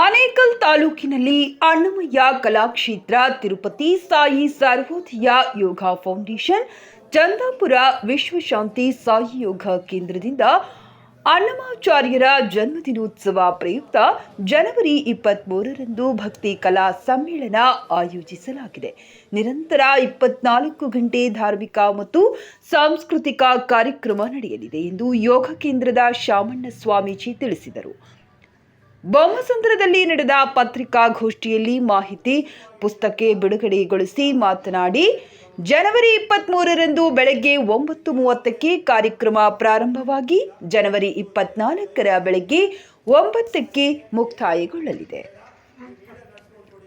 ಆನೇಕಲ್ ತಾಲೂಕಿನಲ್ಲಿ ಅಣ್ಣಮಯ್ಯ ಕಲಾಕ್ಷೇತ್ರ, ತಿರುಪತಿ ಸಾಯಿ ಸರ್ವೋದಯ ಯೋಗ ಫೌಂಡೇಶನ್, ಚಂದಾಪುರ ವಿಶ್ವಶಾಂತಿ ಸಾಯಿ ಯೋಗ ಕೇಂದ್ರದಿಂದ ಅಣ್ಣಮಾಚಾರ್ಯರ ಜನ್ಮದಿನೋತ್ಸವ ಪ್ರಯುಕ್ತ ಜನವರಿ ಇಪ್ಪತ್ಮೂರರಂದು ಭಕ್ತಿ ಕಲಾ ಸಮ್ಮೇಳನ ಆಯೋಜಿಸಲಾಗಿದೆ. ನಿರಂತರ ಇಪ್ಪತ್ನಾಲ್ಕು ಗಂಟೆ ಧಾರ್ಮಿಕ ಮತ್ತು ಸಾಂಸ್ಕೃತಿಕ ಕಾರ್ಯಕ್ರಮ ನಡೆಯಲಿದೆ ಎಂದು ಯೋಗ ಕೇಂದ್ರದ ಶಾಮಣ್ಣ ಸ್ವಾಮೀಜಿ ತಿಳಿಸಿದರು. ಬೊಮ್ಮಸಂದ್ರದಲ್ಲಿ ನಡೆದ ಪತ್ರಿಕಾಗೋಷ್ಠಿಯಲ್ಲಿ ಮಾಹಿತಿ ಪುಸ್ತಕ ಬಿಡುಗಡೆಗೊಳಿಸಿ ಮಾತನಾಡಿ, ಜನವರಿ ಇಪ್ಪತ್ತ್ಮೂರರಂದು ಬೆಳಗ್ಗೆ ಒಂಬತ್ತು ಮೂವತ್ತಕ್ಕೆ ಕಾರ್ಯಕ್ರಮ ಪ್ರಾರಂಭವಾಗಿ ಜನವರಿ ಇಪ್ಪತ್ನಾಲ್ಕರ ಬೆಳಗ್ಗೆ ಒಂಬತ್ತಕ್ಕೆ ಮುಕ್ತಾಯಗೊಳ್ಳಲಿದೆ.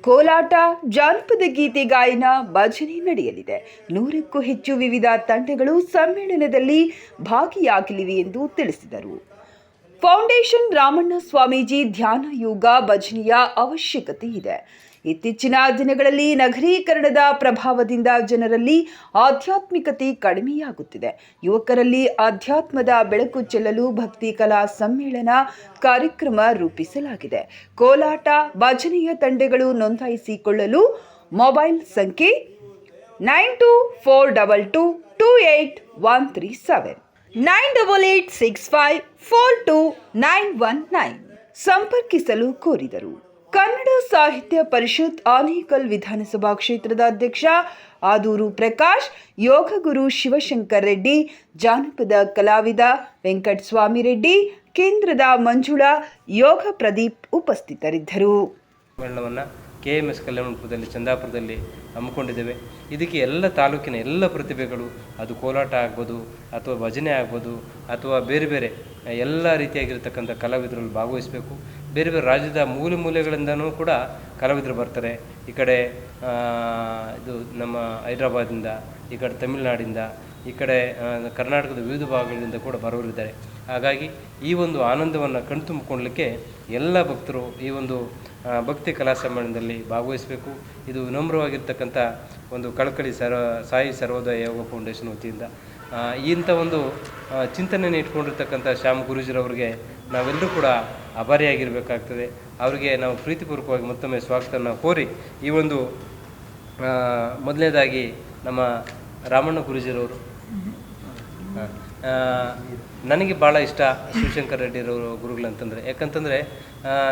ಕೋಲಾಟ, ಜಾನಪದ ಗೀತೆ ಗಾಯನ ಭಜನೆ ನಡೆಯಲಿದೆ. ನೂರಕ್ಕೂ ಹೆಚ್ಚು ವಿವಿಧ ತಂಡಗಳು ಸಮ್ಮೇಳನದಲ್ಲಿ ಭಾಗಿಯಾಗಲಿವೆ ಎಂದು ತಿಳಿಸಿದರು. ಫೌಂಡೇಶನ್ ರಾಮಣ್ಣ ಸ್ವಾಮೀಜಿ ಧ್ಯಾನ ಯೋಗ ಭಜನೆಯ ಅವಶ್ಯಕತೆ ಇದೆ. ಇತ್ತೀಚಿನ ದಿನಗಳಲ್ಲಿ ನಗರೀಕರಣದ ಪ್ರಭಾವದಿಂದ ಜನರಲ್ಲಿ ಆಧ್ಯಾತ್ಮಿಕತೆ ಕಡಿಮೆಯಾಗುತ್ತಿದೆ. ಯುವಕರಲ್ಲಿ ಆಧ್ಯಾತ್ಮದ ಬೆಳಕು ಚೆಲ್ಲಲು ಭಕ್ತಿ ಕಲಾ ಸಮ್ಮೇಳನ ಕಾರ್ಯಕ್ರಮ ರೂಪಿಸಲಾಗಿದೆ. ಕೋಲಾಟ, ಭಜನೆಯ ತಂಡಗಳು ನೋಂದಾಯಿಸಿಕೊಳ್ಳಲು ಮೊಬೈಲ್ ಸಂಖ್ಯೆ nine two four double two two eight one three seven. Nine double eight six five four two nine one nine ಸಂಪರ್ಕಿಸಲು ಕೋರಿದರು. ಕನ್ನಡ ಸಾಹಿತ್ಯ ಪರಿಷತ್ ಆನೇಕಲ್ ವಿಧಾನಸಭಾ ಕ್ಷೇತ್ರದ ಅಧ್ಯಕ್ಷ ಆದೂರು ಪ್ರಕಾಶ್ ಯೋಗ ಗುರು ಶಿವಶಂಕರ್ ರೆಡ್ಡಿ, ಜಾನಪದ ಕಲಾವಿದ ವೆಂಕಟಸ್ವಾಮಿ ರೆಡ್ಡಿ, ಕೇಂದ್ರದ ಮಂಜುಳಾ, ಯೋಗ ಪ್ರದೀಪ್ ಉಪಸ್ಥಿತರಿದ್ದರು. ಕೆ ಎಂ ಎಸ್ ಕಲ್ಯಾಣಪುರದಲ್ಲಿ ಚಂದಾಪುರದಲ್ಲಿ ಹಮ್ಮಿಕೊಂಡಿದ್ದೇವೆ. ಇದಕ್ಕೆ ಎಲ್ಲ ತಾಲೂಕಿನ ಎಲ್ಲ ಪ್ರತಿಭೆಗಳು, ಅದು ಕೋಲಾಟ ಆಗ್ಬೋದು, ಅಥವಾ ಭಜನೆ ಆಗ್ಬೋದು, ಅಥವಾ ಬೇರೆ ಬೇರೆ, ಎಲ್ಲ ರೀತಿಯಾಗಿರ್ತಕ್ಕಂಥ ಕಲಾವಿದರಲ್ಲಿ ಭಾಗವಹಿಸಬೇಕು. ಬೇರೆ ಬೇರೆ ರಾಜ್ಯದ ಮೂಲೆ ಮೂಲೆಗಳಿಂದನೂ ಕೂಡ ಕಲಾವಿದರು ಬರ್ತಾರೆ. ಈ ಕಡೆ ಇದು ನಮ್ಮ ಹೈದ್ರಾಬಾದಿಂದ ಈ ಕಡೆ ತಮಿಳುನಾಡಿಂದ, ಈ ಕಡೆ ಕರ್ನಾಟಕದ ವಿವಿಧ ಭಾಗಗಳಿಂದ ಕೂಡ ಬರೋರಿದ್ದಾರೆ ಹಾಗಾಗಿ ಈ ಒಂದು ಆನಂದವನ್ನು ಕಣ್ತುಂಬಿಕೊಳ್ಳಲಿಕ್ಕೆ ಎಲ್ಲ ಭಕ್ತರು ಈ ಒಂದು ಭಕ್ತಿ ಕಲಾ ಸಮ್ಮೇಳನದಲ್ಲಿ ಭಾಗವಹಿಸಬೇಕು. ಇದು ವಿನಮ್ರವಾಗಿರ್ತಕ್ಕಂಥ ಒಂದು ಕಳಕಳಿ ಸರ್ವ ಸಾಯಿ ಸರ್ವೋದಯ ಯೋಗ ಫೌಂಡೇಶನ್ ವತಿಯಿಂದ. ಇಂಥ ಒಂದು ಚಿಂತನೆಯನ್ನು ಇಟ್ಕೊಂಡಿರ್ತಕ್ಕಂಥ ಶ್ಯಾಮ್ ಗುರುಜಿರವ್ರಿಗೆ ನಾವೆಲ್ಲರೂ ಕೂಡ ಆಭಾರಿಯಾಗಿರಬೇಕಾಗ್ತದೆ. ಅವರಿಗೆ ನಾವು ಪ್ರೀತಿಪೂರ್ವಕವಾಗಿ ಮತ್ತೊಮ್ಮೆ ಸ್ವಾಗತವನ್ನು ಕೋರಿ ಈ ಒಂದು ಮೊದಲನೇದಾಗಿ ನಮ್ಮ ರಾಮಣ್ಣ ಗುರುಜಿರವರು. ನನಗೆ ಭಾಳ ಇಷ್ಟ ಶಿವಶಂಕರ್ ಗುರುಗಳು ಗುರುಗಳಂತಂದರೆ ಯಾಕಂತಂದರೆ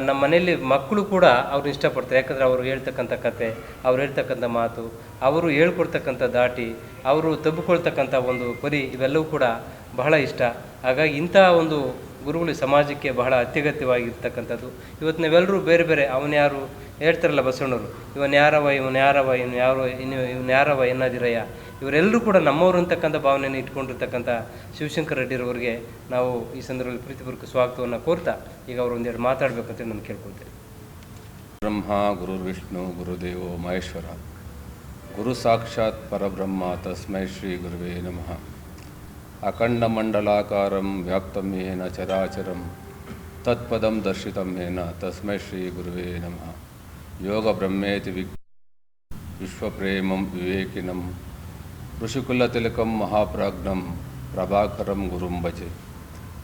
ನಮ್ಮ ಮನೆಯಲ್ಲಿ ಮಕ್ಕಳು ಕೂಡ ಅವ್ರು ಇಷ್ಟಪಡ್ತಾರೆ. ಯಾಕಂದರೆ ಅವರು ಹೇಳ್ತಕ್ಕಂಥ ಕತೆ, ಅವ್ರು ಹೇಳ್ತಕ್ಕಂಥ ಮಾತು, ಅವರು ಹೇಳ್ಕೊಡ್ತಕ್ಕಂಥ ದಾಟಿ, ಅವರು ತಬ್ಬಿಕೊಳ್ತಕ್ಕಂಥ ಒಂದು ಪರಿ ಇವೆಲ್ಲವೂ ಕೂಡ ಬಹಳ ಇಷ್ಟ. ಹಾಗಾಗಿ ಇಂಥ ಒಂದು ಗುರುಗಳು ಸಮಾಜಕ್ಕೆ ಬಹಳ ಅತ್ಯಗತ್ಯವಾಗಿರ್ತಕ್ಕಂಥದ್ದು. ಇವತ್ತು ನಾವೆಲ್ಲರೂ ಬೇರೆ ಬೇರೆ ಅವನು ಯಾರು ಹೇಳ್ತಾರಲ್ಲ ಬಸವಣ್ಣವರು, ಇವನ್ ಯಾರವ ಇವನ್ ಯಾರವ, ಇವನು ಯಾರು, ಇನ್ನು ಇವನು ಯಾರವ ಏನಾದಿರಯ್ಯ ಇವರೆಲ್ಲರೂ ಕೂಡ ನಮ್ಮವರು ಅಂತಕ್ಕಂಥ ಭಾವನೆಯನ್ನು ಇಟ್ಕೊಂಡಿರ್ತಕ್ಕಂಥ ಶಿವಶಂಕರ್ ರೆಡ್ಡಿರವರಿಗೆ ನಾವು ಈ ಸಂದರ್ಭದಲ್ಲಿ ಪ್ರೀತಿಪೂರ್ವಕ ಸ್ವಾಗತವನ್ನು ಕೋರ್ತಾ, ಈಗ ಅವರು ಒಂದೆರಡು ಮಾತಾಡಬೇಕಂತ ನಾನು ಕೇಳ್ಕೊಳ್ತೇನೆ. ಬ್ರಹ್ಮ, ಗುರು ವಿಷ್ಣು, ಗುರುದೇವೋ ಮಹೇಶ್ವರ. ಗುರು ಸಾಕ್ಷಾತ್ ಪರಬ್ರಹ್ಮ, ತಸ್ಮೈ ಶ್ರೀ ಗುರುವೇ ನಮಃ. ಅಖಂಡಮಂಡಲಾಕಾರಂ ವ್ಯಾಪ್ತಂ ಏನ ಚರಾಚರಂ, ತತ್ಪದಂ ದರ್ಶಿತಂ ತಸ್ಮೈ ಶ್ರೀ ಗುರುವೇ ನಮಃ. ಯೋಗ ಬ್ರಹ್ಮೇತಿ ವಿ ವಿಶ್ವಪ್ರೇಮಂ ವಿವೇಕಿನಂ ಋಷಿಕುಲತಿಲಕಂ ಮಹಾಪ್ರಾಜ್ಞಂ ಪ್ರಭಾಕರಂ ಗುರುಂ ಭಜೆ.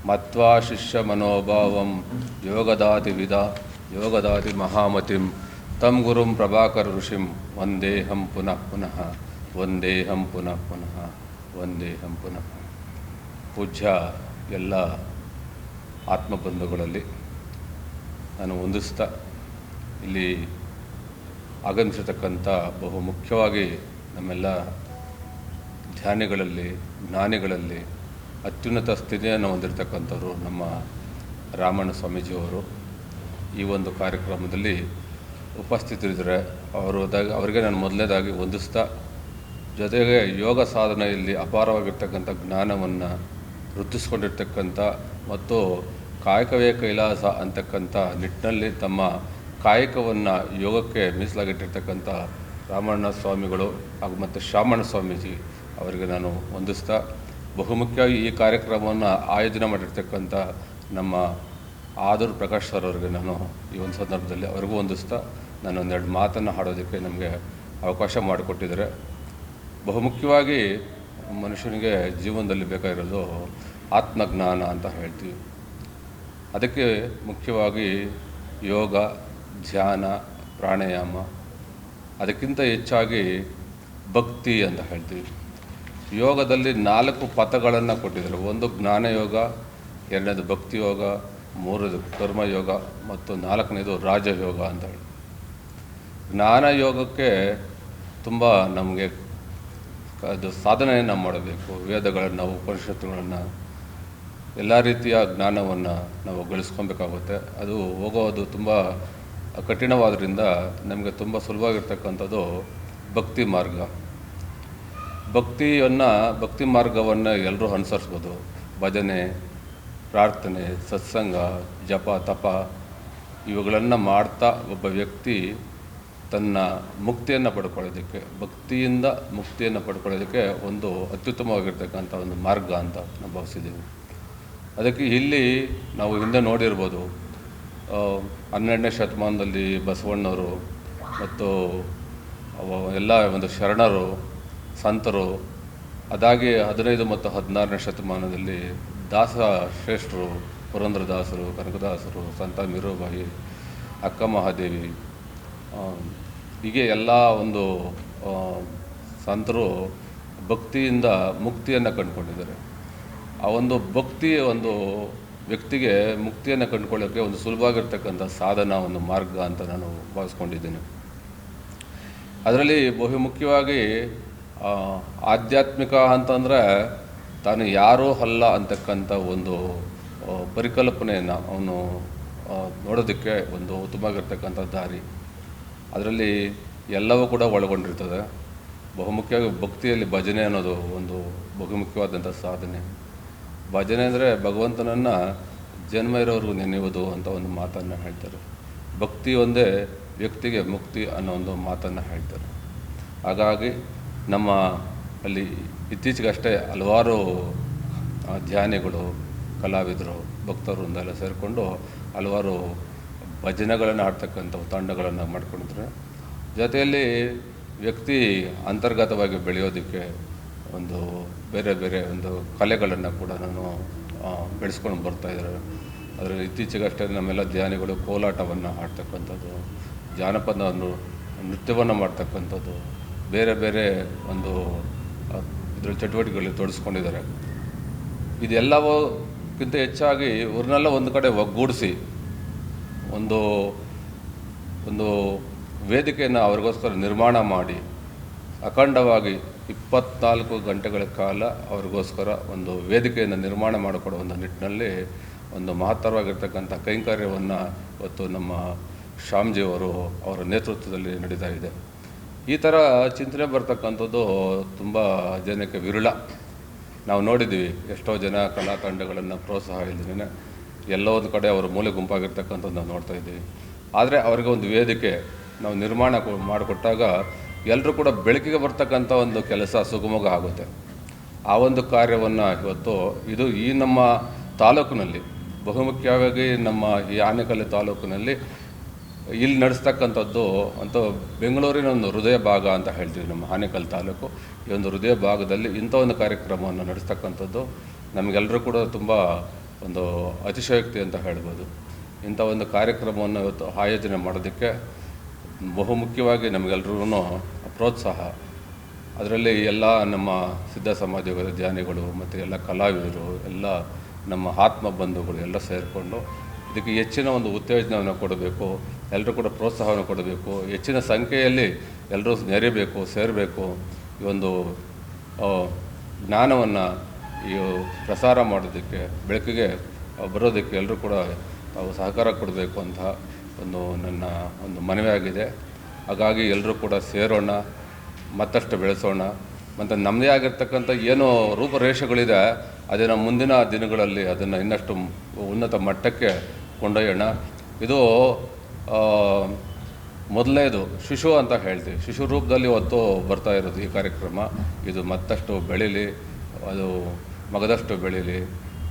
ಮತ್ವಾ ಶಿಷ್ಯ ಮನೋಭಾವಂ ಯೋಗದಾತಿ ವಿಧ ಯೋಗದಾತಿ ಮಹಾಮತಿಂ. ತಂ ಗುರುಂ ಪ್ರಭಾಕರ ಋಷಿಂ ವಂದೇಹಂ ಪುನಃ ಪುನಃ ವಂದೇಹಂ ಪುನಃ ಪುನಃ ವಂದೇಹಂ ಪುನಃ. ಪೂಜ್ಯ ಎಲ್ಲ ಆತ್ಮಬಂಧುಗಳಲ್ಲಿ ನಾನು ಹೊಂದಿಸ್ತಾ ಇಲ್ಲಿ ಆಗಮಿಸಿರ್ತಕ್ಕಂಥ ಬಹು ಮುಖ್ಯವಾಗಿ ನಮ್ಮೆಲ್ಲ ಧ್ಯಾನಿಗಳಲ್ಲಿ, ಜ್ಞಾನಿಗಳಲ್ಲಿ ಅತ್ಯುನ್ನತ ಸ್ಥಿತಿಯನ್ನು ಹೊಂದಿರತಕ್ಕಂಥವ್ರು ನಮ್ಮ ರಾಮಣ್ಣ ಸ್ವಾಮೀಜಿಯವರು. ಈ ಒಂದು ಕಾರ್ಯಕ್ರಮದಲ್ಲಿ ಉಪಸ್ಥಿತರಿದ್ದರೆ ಅವರು ಅವರಿಗೆ ನಾನು ಮೊದಲನೇದಾಗಿ ಹೊಂದಿಸ್ತಾ ಜೊತೆಗೆ ಯೋಗ ಸಾಧನೆಯಲ್ಲಿ ಅಪಾರವಾಗಿರ್ತಕ್ಕಂಥ ಜ್ಞಾನವನ್ನು ವೃದ್ಧಿಸ್ಕೊಂಡಿರ್ತಕ್ಕಂಥ ಮತ್ತು ಕಾಯಕವೇ ಕೈಲಾಸ ಅಂತಕ್ಕಂಥ ನಿಟ್ಟಿನಲ್ಲಿ ತಮ್ಮ ಕಾಯಕವನ್ನು ಯೋಗಕ್ಕೆ ಮೀಸಲಾಗಿಟ್ಟಿರ್ತಕ್ಕಂಥ ರಾಮಣ್ಣ ಸ್ವಾಮಿಗಳು ಹಾಗೂ ಮತ್ತು ಶಾಮಣ್ಣ ಸ್ವಾಮೀಜಿ ಅವರಿಗೆ ನಾನು ಹೊಂದಿಸ್ತಾ ಬಹುಮುಖ್ಯವಾಗಿ ಈ ಕಾರ್ಯಕ್ರಮವನ್ನು ಆಯೋಜನೆ ಮಾಡಿರ್ತಕ್ಕಂಥ ನಮ್ಮ ಆದರ್ ಪ್ರಕಾಶ್ ಸರ್ ಅವರಿಗೆ ನಾನು ಈ ಒಂದು ಸಂದರ್ಭದಲ್ಲಿ ಅವ್ರಿಗೂ ಹೊಂದಿಸ್ತಾ ನಾನು ಒಂದೆರಡು ಮಾತನ್ನು ಹಾಡೋದಕ್ಕೆ ನಮಗೆ ಅವಕಾಶ ಮಾಡಿಕೊಟ್ಟಿದ್ದಾರೆ. ಬಹುಮುಖ್ಯವಾಗಿ ಮನುಷ್ಯನಿಗೆ ಜೀವನದಲ್ಲಿ ಬೇಕಾಗಿರೋದು ಆತ್ಮಜ್ಞಾನ ಅಂತ ಹೇಳ್ತೀವಿ. ಅದಕ್ಕೆ ಮುಖ್ಯವಾಗಿ ಯೋಗ ಧ್ಯಾನ, ಪ್ರಾಣಾಯಾಮ, ಅದಕ್ಕಿಂತ ಹೆಚ್ಚಾಗಿ ಭಕ್ತಿ ಅಂತ ಹೇಳ್ತೀವಿ. ಯೋಗದಲ್ಲಿ ನಾಲ್ಕು ಪಥಗಳನ್ನು ಕೊಟ್ಟಿದ್ದಾರೆ. ಒಂದು ಜ್ಞಾನಯೋಗ ಎರಡನೇದು ಭಕ್ತಿ ಯೋಗ, ಮೂರನೇದು ಕರ್ಮಯೋಗ ಮತ್ತು ನಾಲ್ಕನೇದು ರಾಜಯೋಗ ಅಂತ ಹೇಳಿ. ಜ್ಞಾನ ಯೋಗಕ್ಕೆ ತುಂಬ ನಮಗೆ ಅದು ಸಾಧನೆಯನ್ನು ಮಾಡಬೇಕು. ವೇದಗಳನ್ನು, ಉಪನಿಷತ್ತುಗಳನ್ನು, ಎಲ್ಲ ರೀತಿಯ ಜ್ಞಾನವನ್ನು ನಾವು ಗಳಿಸ್ಕೊಬೇಕಾಗುತ್ತೆ. ಅದು ಹೋಗೋದು ತುಂಬ ಕಠಿಣವಾದ್ರಿಂದ ನಮಗೆ ತುಂಬ ಸುಲಭವಾಗಿರ್ತಕ್ಕಂಥದ್ದು ಭಕ್ತಿ ಮಾರ್ಗ. ಭಕ್ತಿಯನ್ನು, ಭಕ್ತಿ ಮಾರ್ಗವನ್ನು ಎಲ್ಲರೂ ಅನುಸರಿಸ್ಬೋದು. ಭಜನೆ, ಪ್ರಾರ್ಥನೆ, ಸತ್ಸಂಗ, ಜಪ, ತಪ ಇವುಗಳನ್ನು ಮಾಡ್ತಾ ಒಬ್ಬ ವ್ಯಕ್ತಿ ತನ್ನ ಮುಕ್ತಿಯನ್ನು ಪಡ್ಕೊಳ್ಳೋದಕ್ಕೆ, ಭಕ್ತಿಯಿಂದ ಮುಕ್ತಿಯನ್ನು ಪಡ್ಕೊಳ್ಳೋದಕ್ಕೆ ಒಂದು ಅತ್ಯುತ್ತಮವಾಗಿರ್ತಕ್ಕಂಥ ಒಂದು ಮಾರ್ಗ ಅಂತ ನಾವು ಭಾವಿಸಿದ್ದೀವಿ. ಅದಕ್ಕೆ ಇಲ್ಲಿ ನಾವು ಹಿಂದೆ ನೋಡಿರ್ಬೋದು ಹನ್ನೆರಡನೇ ಶತಮಾನದಲ್ಲಿ ಬಸವಣ್ಣವರು ಮತ್ತು ಎಲ್ಲ ಒಂದು ಶರಣರು, ಸಂತರು, ಅದಾಗಿ ಹದಿನೈದು ಮತ್ತು ಹದಿನಾರನೇ ಶತಮಾನದಲ್ಲಿ ದಾಸ ಶ್ರೇಷ್ಠರು, ಪುರಂದ್ರದಾಸರು, ಕನಕದಾಸರು, ಸಂತ ಮೀರುಬಾಯಿ, ಅಕ್ಕ ಮಹಾದೇವಿ ಹೀಗೆ ಎಲ್ಲ ಒಂದು ಸಂತರು ಭಕ್ತಿಯಿಂದ ಮುಕ್ತಿಯನ್ನು ಕಂಡುಕೊಂಡಿದ್ದಾರೆ. ಆ ಒಂದು ಭಕ್ತಿ ಒಂದು ವ್ಯಕ್ತಿಗೆ ಮುಕ್ತಿಯನ್ನು ಕಂಡುಕೊಳ್ಳೋಕ್ಕೆ ಒಂದು ಸುಲಭವಾಗಿರ್ತಕ್ಕಂಥ ಸಾಧನ, ಒಂದು ಮಾರ್ಗ ಅಂತ ನಾನು ಭಾವಿಸ್ಕೊಂಡಿದ್ದೀನಿ. ಅದರಲ್ಲಿ ಬಹುಮುಖ್ಯವಾಗಿ ಆಧ್ಯಾತ್ಮಿಕ ಅಂತಂದರೆ ತಾನು ಯಾರೂ ಅಲ್ಲ ಅಂತಕ್ಕಂಥ ಒಂದು ಪರಿಕಲ್ಪನೆಯನ್ನು ಅವನು ನೋಡೋದಕ್ಕೆ ಒಂದು ಉತ್ತಮವಾಗಿರ್ತಕ್ಕಂಥ ದಾರಿ. ಅದರಲ್ಲಿ ಎಲ್ಲವೂ ಕೂಡ ಒಳಗೊಂಡಿರ್ತದೆ. ಬಹುಮುಖ್ಯವಾಗಿ ಭಕ್ತಿಯಲ್ಲಿ ಭಜನೆ ಅನ್ನೋದು ಒಂದು ಬಹುಮುಖ್ಯವಾದಂಥ ಸಾಧನೆ. ಭಜನೆ ಅಂದರೆ ಭಗವಂತನನ್ನು ಜನ್ಮ ಇರೋವ್ರಿಗೂ ನೆನೆಯುವುದು ಅಂತ ಒಂದು ಮಾತನ್ನು ಹೇಳ್ತಾರೆ. ಭಕ್ತಿ ಒಂದೇ ವ್ಯಕ್ತಿಗೆ ಮುಕ್ತಿ ಅನ್ನೋ ಒಂದು ಮಾತನ್ನು ಹೇಳ್ತಾರೆ. ಹಾಗಾಗಿ ನಮ್ಮ ಅಲ್ಲಿ ಇತ್ತೀಚೆಗಷ್ಟೇ ಹಲವಾರು ಧ್ಯಾನಿಗಳು, ಕಲಾವಿದರು ಭಕ್ತರು ಎಲ್ಲ ಸೇರಿಕೊಂಡು ಹಲವಾರು ಭಜನೆಗಳನ್ನು ಆಡ್ತಕ್ಕಂಥ ತಂಡಗಳನ್ನು ಮಾಡ್ಕೊಂಡಿದ್ರೆ. ಜೊತೆಯಲ್ಲಿ ವ್ಯಕ್ತಿ ಅಂತರ್ಗತವಾಗಿ ಬೆಳೆಯೋದಕ್ಕೆ ಒಂದು ಬೇರೆ ಬೇರೆ ಒಂದು ಕಲೆಗಳನ್ನು ಕೂಡ ನಾನು ಬೆಳೆಸ್ಕೊಂಡು ಬರ್ತಾ ಇದ್ದಾರೆ. ಅದರಲ್ಲಿ ಇತ್ತೀಚೆಗಷ್ಟೇ ನಮ್ಮೆಲ್ಲ ಧ್ಯಾನಿಗಳು ಕೋಲಾಟವನ್ನು ಆಡ್ತಕ್ಕಂಥದ್ದು ಜಾನಪದವನ್ನು ನೃತ್ಯವನ್ನು ಮಾಡ್ತಕ್ಕಂಥದ್ದು, ಬೇರೆ ಬೇರೆ ಒಂದು ಇದರ ಚಟುವಟಿಕೆಗಳಲ್ಲಿ ತೊಡಸ್ಕೊಂಡಿದ್ದಾರೆ. ಇದೆಲ್ಲವಕ್ಕಿಂತ ಹೆಚ್ಚಾಗಿ ಇವ್ರನ್ನೆಲ್ಲ ಒಂದು ಕಡೆ ಒಗ್ಗೂಡಿಸಿ, ಒಂದು ಒಂದು ವೇದಿಕೆಯನ್ನು ಅವ್ರಿಗೋಸ್ಕರ ನಿರ್ಮಾಣ ಮಾಡಿ, ಅಖಂಡವಾಗಿ ಇಪ್ಪತ್ನಾಲ್ಕು ಗಂಟೆಗಳ ಕಾಲ ಅವ್ರಿಗೋಸ್ಕರ ಒಂದು ವೇದಿಕೆಯನ್ನು ನಿರ್ಮಾಣ ಮಾಡಿಕೊಡೋ ಒಂದು ನಿಟ್ಟಿನಲ್ಲಿ ಒಂದು ಮಹತ್ತರವಾಗಿರ್ತಕ್ಕಂಥ ಕೈಂಕರ್ಯವನ್ನು ಇವತ್ತು ನಮ್ಮ ಶ್ಯಾಮ್ಜಿಯವರು ಅವರ ನೇತೃತ್ವದಲ್ಲಿ ನಡೀತಾ ಇದೆ. ಈ ಥರ ಚಿಂತನೆ ಬರ್ತಕ್ಕಂಥದ್ದು ತುಂಬ ಜನಕ್ಕೆ ವಿರಳ. ನಾವು ನೋಡಿದ್ದೀವಿ ಎಷ್ಟೋ ಜನ ಕಲಾ ತಂಡಗಳನ್ನು ಪ್ರೋತ್ಸಾಹ ಇಲ್ಲದೇ ಎಲ್ಲೋ ಕಡೆ ಅವರು ಮೂಲೆ ಗುಂಪಾಗಿರ್ತಕ್ಕಂಥದ್ದು ನಾವು ನೋಡ್ತಾ ಇದ್ದೀವಿ. ಆದರೆ ಅವರಿಗೆ ಒಂದು ವೇದಿಕೆ ನಾವು ನಿರ್ಮಾಣ ಮಾಡಿಕೊಟ್ಟಾಗ ಎಲ್ಲರೂ ಕೂಡ ಬೆಳಕಿಗೆ ಬರ್ತಕ್ಕಂಥ ಒಂದು ಕೆಲಸ ಸುಗಮಗ ಆಗುತ್ತೆ. ಆ ಒಂದು ಕಾರ್ಯವನ್ನು ಇವತ್ತು ಇದು ಈ ನಮ್ಮ ತಾಲೂಕಿನಲ್ಲಿ, ಬಹುಮುಖ್ಯವಾಗಿ ನಮ್ಮ ಈ ಆನೆಕಲ್ಲು ತಾಲೂಕಿನಲ್ಲಿ ಇಲ್ಲಿ ನಡೆಸ್ತಕ್ಕಂಥದ್ದು ಅಂತ ಬೆಂಗಳೂರಿನ ಒಂದು ಹೃದಯ ಭಾಗ ಅಂತ ಹೇಳ್ತೀವಿ ನಮ್ಮ ಆನೇಕಲ್ ತಾಲೂಕು. ಈ ಒಂದು ಹೃದಯ ಭಾಗದಲ್ಲಿ ಇಂಥ ಒಂದು ಕಾರ್ಯಕ್ರಮವನ್ನು ನಡೆಸ್ತಕ್ಕಂಥದ್ದು ನಮಗೆಲ್ಲರೂ ಕೂಡ ತುಂಬ ಒಂದು ಅತಿಶಯೋಕ್ತಿ ಅಂತ ಹೇಳ್ಬೋದು. ಇಂಥ ಒಂದು ಕಾರ್ಯಕ್ರಮವನ್ನು ಇವತ್ತು ಆಯೋಜನೆ ಮಾಡೋದಕ್ಕೆ ಬಹುಮುಖ್ಯವಾಗಿ ನಮಗೆಲ್ರಿಗೂ ಪ್ರೋತ್ಸಾಹ. ಅದರಲ್ಲಿ ಎಲ್ಲ ನಮ್ಮ ಸಿದ್ಧ ಸಮಾಜದ ಧ್ಯಾನಿಗಳು ಮತ್ತು ಎಲ್ಲ ಕಲಾವಿದರು, ಎಲ್ಲ ನಮ್ಮ ಆತ್ಮ ಬಂಧುಗಳು ಎಲ್ಲ ಸೇರಿಕೊಂಡು ಇದಕ್ಕೆ ಹೆಚ್ಚಿನ ಒಂದು ಉತ್ತೇಜನವನ್ನು ಕೊಡಬೇಕು ಎಲ್ಲರೂ ಕೂಡ ಪ್ರೋತ್ಸಾಹವನ್ನು ಕೊಡಬೇಕು, ಹೆಚ್ಚಿನ ಸಂಖ್ಯೆಯಲ್ಲಿ ಎಲ್ಲರೂ ನೆರೆಯಬೇಕು ಸೇರಬೇಕು ಈ ಒಂದು ಜ್ಞಾನವನ್ನು ಈ ಪ್ರಸಾರ ಮಾಡೋದಕ್ಕೆ, ಬೆಳಕಿಗೆ ಬರೋದಕ್ಕೆ ಎಲ್ಲರೂ ಕೂಡ ತಾವು ಸಹಕಾರ ಕೊಡಬೇಕು ಅಂತ ಒಂದು ನನ್ನ ಒಂದು ಮನವಿಯಾಗಿದೆ. ಹಾಗಾಗಿ ಎಲ್ಲರೂ ಕೂಡ ಸೇರೋಣ, ಮತ್ತಷ್ಟು ಬೆಳೆಸೋಣ. ಮತ್ತು ನಮ್ಮದೇ ಆಗಿರ್ತಕ್ಕಂಥ ಏನು ರೂಪರೇಷೆಗಳಿದೆ ಅದನ್ನು ಮುಂದಿನ ದಿನಗಳಲ್ಲಿ ಅದನ್ನು ಇನ್ನಷ್ಟು ಉನ್ನತ ಮಟ್ಟಕ್ಕೆ ಕೊಂಡೊಯ್ಯೋಣ. ಇದು ಮೊದಲನೇದು, ಶಿಶು ಅಂತ ಹೇಳ್ತೀವಿ. ಶಿಶು ರೂಪದಲ್ಲಿ ಹೊತ್ತು ಬರ್ತಾ ಇರೋದು ಈ ಕಾರ್ಯಕ್ರಮ. ಇದು ಮತ್ತಷ್ಟು ಬೆಳೀಲಿ, ಅದು ಮಗದಷ್ಟು ಬೆಳೀಲಿ.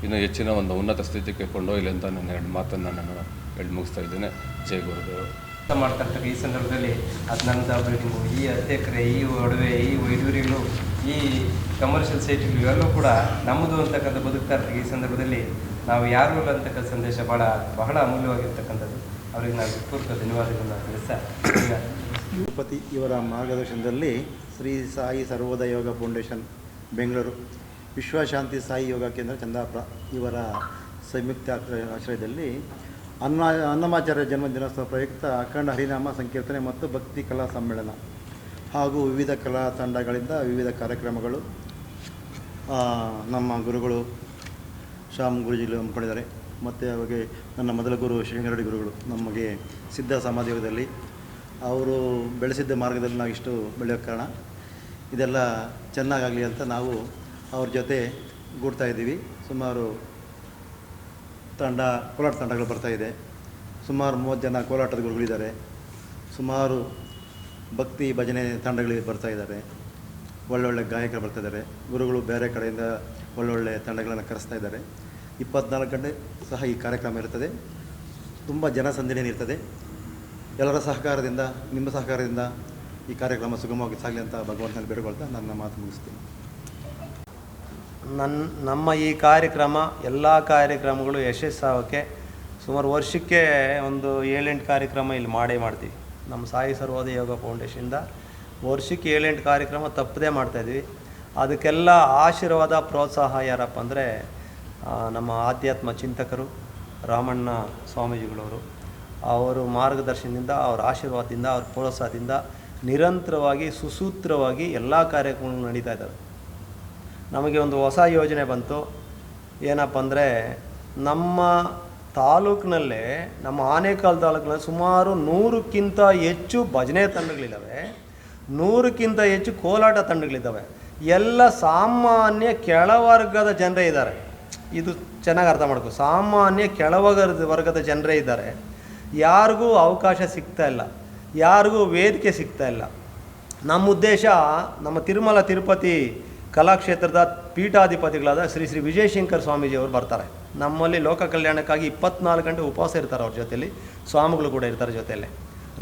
ಇನ್ನು ಹೆಚ್ಚಿನ ಒಂದು ಉನ್ನತ ಸ್ಥಿತಿಗೆ ಕೊಂಡೊಯ್ಯಲಿ ಅಂತ ನನ್ನ ಎರಡು ಮಾತನ್ನು ನಾನು ಹೇಳಿ ಮುಗಿಸ್ತಾ ಇದ್ದೇನೆ. ಜೈ ಗುರುದೇವ್. ಮಾಡ್ತಾ ಈ ಸಂದರ್ಭದಲ್ಲಿ ಹದಿನಂದ ಬಿಲ್ಡಿಂಗು ಈ ಹತ್ತು ಎಕರೆ ಈ ಒಡವೆ, ಈ ವೈಡೂರಿಗಳು, ಈ ಕಮರ್ಷಿಯಲ್ ಸೈಟ್ಗಳು ಇವೆಲ್ಲವೂ ಕೂಡ ನಮ್ಮದು ಅಂತಕ್ಕಂಥ ಬದುಕ್ತಾ ಈ ಸಂದರ್ಭದಲ್ಲಿ ನಾವು ಯಾರು ಇಲ್ಲ ಅಂತಕ್ಕಂಥ ಸಂದೇಶ ಭಾಳ ಬಹಳ ಅಮೂಲ್ಯವಾಗಿರ್ತಕ್ಕಂಥದ್ದು. ಅವರಿಗೆ ನಾನು ಹೃತ್ಪೂರ್ವಕ ಧನ್ಯವಾದಗಳನ್ನು ತಿಳಿಸ್ತಾ ತಿರುಪತಿ ಇವರ ಮಾರ್ಗದರ್ಶನದಲ್ಲಿ ಶ್ರೀ ಸಾಯಿ ಸರ್ವೋದಯ ಯೋಗ ಫೌಂಡೇಶನ್, ಬೆಂಗಳೂರು. ವಿಶ್ವಶಾಂತಿ ಸಾಯಿ ಯೋಗ ಕೇಂದ್ರ ಚಂದಾಪುರ ಇವರ ಸಂಯುಕ್ತ ಆಶ್ರಯ- ಆಶ್ರಯದಲ್ಲಿ ಅನ್ನ ಅನ್ನಮಾಚಾರ್ಯ ಜನ್ಮದಿನೋತ್ಸವ ಪ್ರಯುಕ್ತ ಅಖಂಡ ಹರಿನಾಮ ಸಂಕೀರ್ತನೆ ಮತ್ತು ಭಕ್ತಿ ಕಲಾ ಸಮ್ಮೇಳನ ಹಾಗೂ ವಿವಿಧ ಕಲಾ ತಂಡಗಳಿಂದ ವಿವಿಧ ಕಾರ್ಯಕ್ರಮಗಳು ನಮ್ಮ ಗುರುಗಳು, ಶ್ಯಾಮ್ ಗುರುಜಿಗಳು ಹಮ್ಮಿಕೊಂಡಿದ್ದಾರೆ ಮತ್ತು ಅವಾಗೆ ನನ್ನ ಮೊದಲ ಗುರು ಶ್ರೀಂಗರಡಿ ಗುರುಗಳು ನಮಗೆ ಸಿದ್ಧ ಸಮಾಧಿಯೋಗದಲ್ಲಿ. ಅವರು ಬೆಳೆಸಿದ್ದ ಮಾರ್ಗದಲ್ಲಿ ನಾವು ಇಷ್ಟು ಬೆಳೆಯೋ ಕಾರಣ. ಇದೆಲ್ಲ ಚೆನ್ನಾಗಾಗಲಿ ಅಂತ ನಾವು ಅವ್ರ ಜೊತೆ ಗೂಡ್ತಾ ಸುಮಾರು ತಂಡ, ಕೋಲಾಟ ತಂಡಗಳು ಬರ್ತಾ ಇದೆ. ಸುಮಾರು ಮೂವತ್ತು ಜನ ಕೋಲಾಟಗಳಿದ್ದಾರೆ ಸುಮಾರು ಭಕ್ತಿ ಭಜನೆ ತಂಡಗಳಿಗೆ ಬರ್ತಾ ಇದ್ದಾರೆ ಒಳ್ಳೊಳ್ಳೆ ಗಾಯಕರು ಬರ್ತಾ ಇದ್ದಾರೆ ಗುರುಗಳು ಬೇರೆ ಕಡೆಯಿಂದ ಒಳ್ಳೊಳ್ಳೆ ತಂಡಗಳನ್ನು ಕರೆಸ್ತಾ ಇದ್ದಾರೆ ಇಪ್ಪತ್ನಾಲ್ಕು ಗಂಟೆ ಸಹ ಈ ಕಾರ್ಯಕ್ರಮ ಇರ್ತದೆ ತುಂಬ ಜನಸಂದಣಿ ಇರ್ತದೆ ಎಲ್ಲರ ಸಹಕಾರದಿಂದ, ನಿಮ್ಮ ಸಹಕಾರದಿಂದ ಈ ಕಾರ್ಯಕ್ರಮ ಸುಗಮವಾಗಿ ಸಾಗಲಿ ಅಂತ ಭಗವಂತನಲ್ಲಿ ಬೇಡಿಕೊಳ್ತಾ ನನ್ನ ಮಾತು ಮುಗಿಸ್ತೀನಿ. ನನ್ನ ನಮ್ಮ ಈ ಕಾರ್ಯಕ್ರಮ, ಎಲ್ಲ ಕಾರ್ಯಕ್ರಮಗಳು ಯಶಸ್ಸಾಗೋಕ್ಕೆ ಸುಮಾರು ವರ್ಷಕ್ಕೆ ಒಂದು ಏಳೆಂಟು ಕಾರ್ಯಕ್ರಮ ಇಲ್ಲಿ ಮಾಡೇ ಮಾಡ್ತೀವಿ. ನಮ್ಮ ಸಾಯಿ ಸರ್ವೋದಯ ಯೋಗ ಫೌಂಡೇಶನಿಂದ ವರ್ಷಕ್ಕೆ ಏಳೆಂಟು ಕಾರ್ಯಕ್ರಮ ತಪ್ಪದೇ ಮಾಡ್ತಾಯಿದ್ವಿ ಅದಕ್ಕೆಲ್ಲ ಆಶೀರ್ವಾದ, ಪ್ರೋತ್ಸಾಹ ಯಾರಪ್ಪ ಅಂದರೆ ನಮ್ಮ ಆಧ್ಯಾತ್ಮ ಚಿಂತಕರು, ರಾಮಣ್ಣ ಸ್ವಾಮೀಜಿಗಳವರು. ಅವರು ಮಾರ್ಗದರ್ಶನದಿಂದ, ಅವ್ರ ಆಶೀರ್ವಾದದಿಂದ, ಅವ್ರ ಪ್ರೋತ್ಸಾಹದಿಂದ ನಿರಂತರವಾಗಿ, ಸುಸೂತ್ರವಾಗಿ ಎಲ್ಲ ಕಾರ್ಯಕ್ರಮಗಳು ನಡೀತಾ ಇದ್ದಾವೆ. ನಮಗೆ ಒಂದು ಹೊಸ ಯೋಜನೆ ಬಂತು. ಏನಪ್ಪ ಅಂದರೆ ನಮ್ಮ ತಾಲೂಕಿನಲ್ಲೇ, ನಮ್ಮ ಆನೇಕಲ್ ತಾಲೂಕಿನಲ್ಲಿ ಸುಮಾರು ನೂರಕ್ಕಿಂತ ಹೆಚ್ಚು ಭಜನೆ ತಂಡಗಳಿದ್ದಾವೆ. ನೂರಕ್ಕಿಂತ ಹೆಚ್ಚು ಕೋಲಾಟ ತಂಡಗಳಿದ್ದಾವೆ. ಎಲ್ಲ ಸಾಮಾನ್ಯ ಕೆಳವರ್ಗದ ಜನರೇ ಇದ್ದಾರೆ. ಇದು ಚೆನ್ನಾಗಿ ಅರ್ಥ ಮಾಡಬೇಕು ಸಾಮಾನ್ಯ ಕೆಳವರ್ಗದ ವರ್ಗದ ಜನರೇ ಇದ್ದಾರೆ. ಯಾರಿಗೂ ಅವಕಾಶ ಸಿಗ್ತಾ ಇಲ್ಲ. ಯಾರಿಗೂ ವೇದಿಕೆ ಸಿಗ್ತಾ ಇಲ್ಲ. ನಮ್ಮ ಉದ್ದೇಶ ನಮ್ಮ ತಿರುಮಲ ತಿರುಪತಿ ಕಲಾಕ್ಷೇತ್ರದ ಪೀಠಾಧಿಪತಿಗಳಾದ ಶ್ರೀ ಶ್ರೀ ವಿಜಯಶಂಕರ್ ಸ್ವಾಮೀಜಿಯವರು ಬರ್ತಾರೆ. ನಮ್ಮಲ್ಲಿ ಲೋಕ ಕಲ್ಯಾಣಕ್ಕಾಗಿ ಇಪ್ಪತ್ನಾಲ್ಕು ಗಂಟೆ ಉಪವಾಸ ಇರ್ತಾರೆ ಅವ್ರ ಜೊತೆಯಲ್ಲಿ. ಸ್ವಾಮಿಗಳು ಕೂಡ ಇರ್ತಾರೆ ಜೊತೆಯಲ್ಲಿ.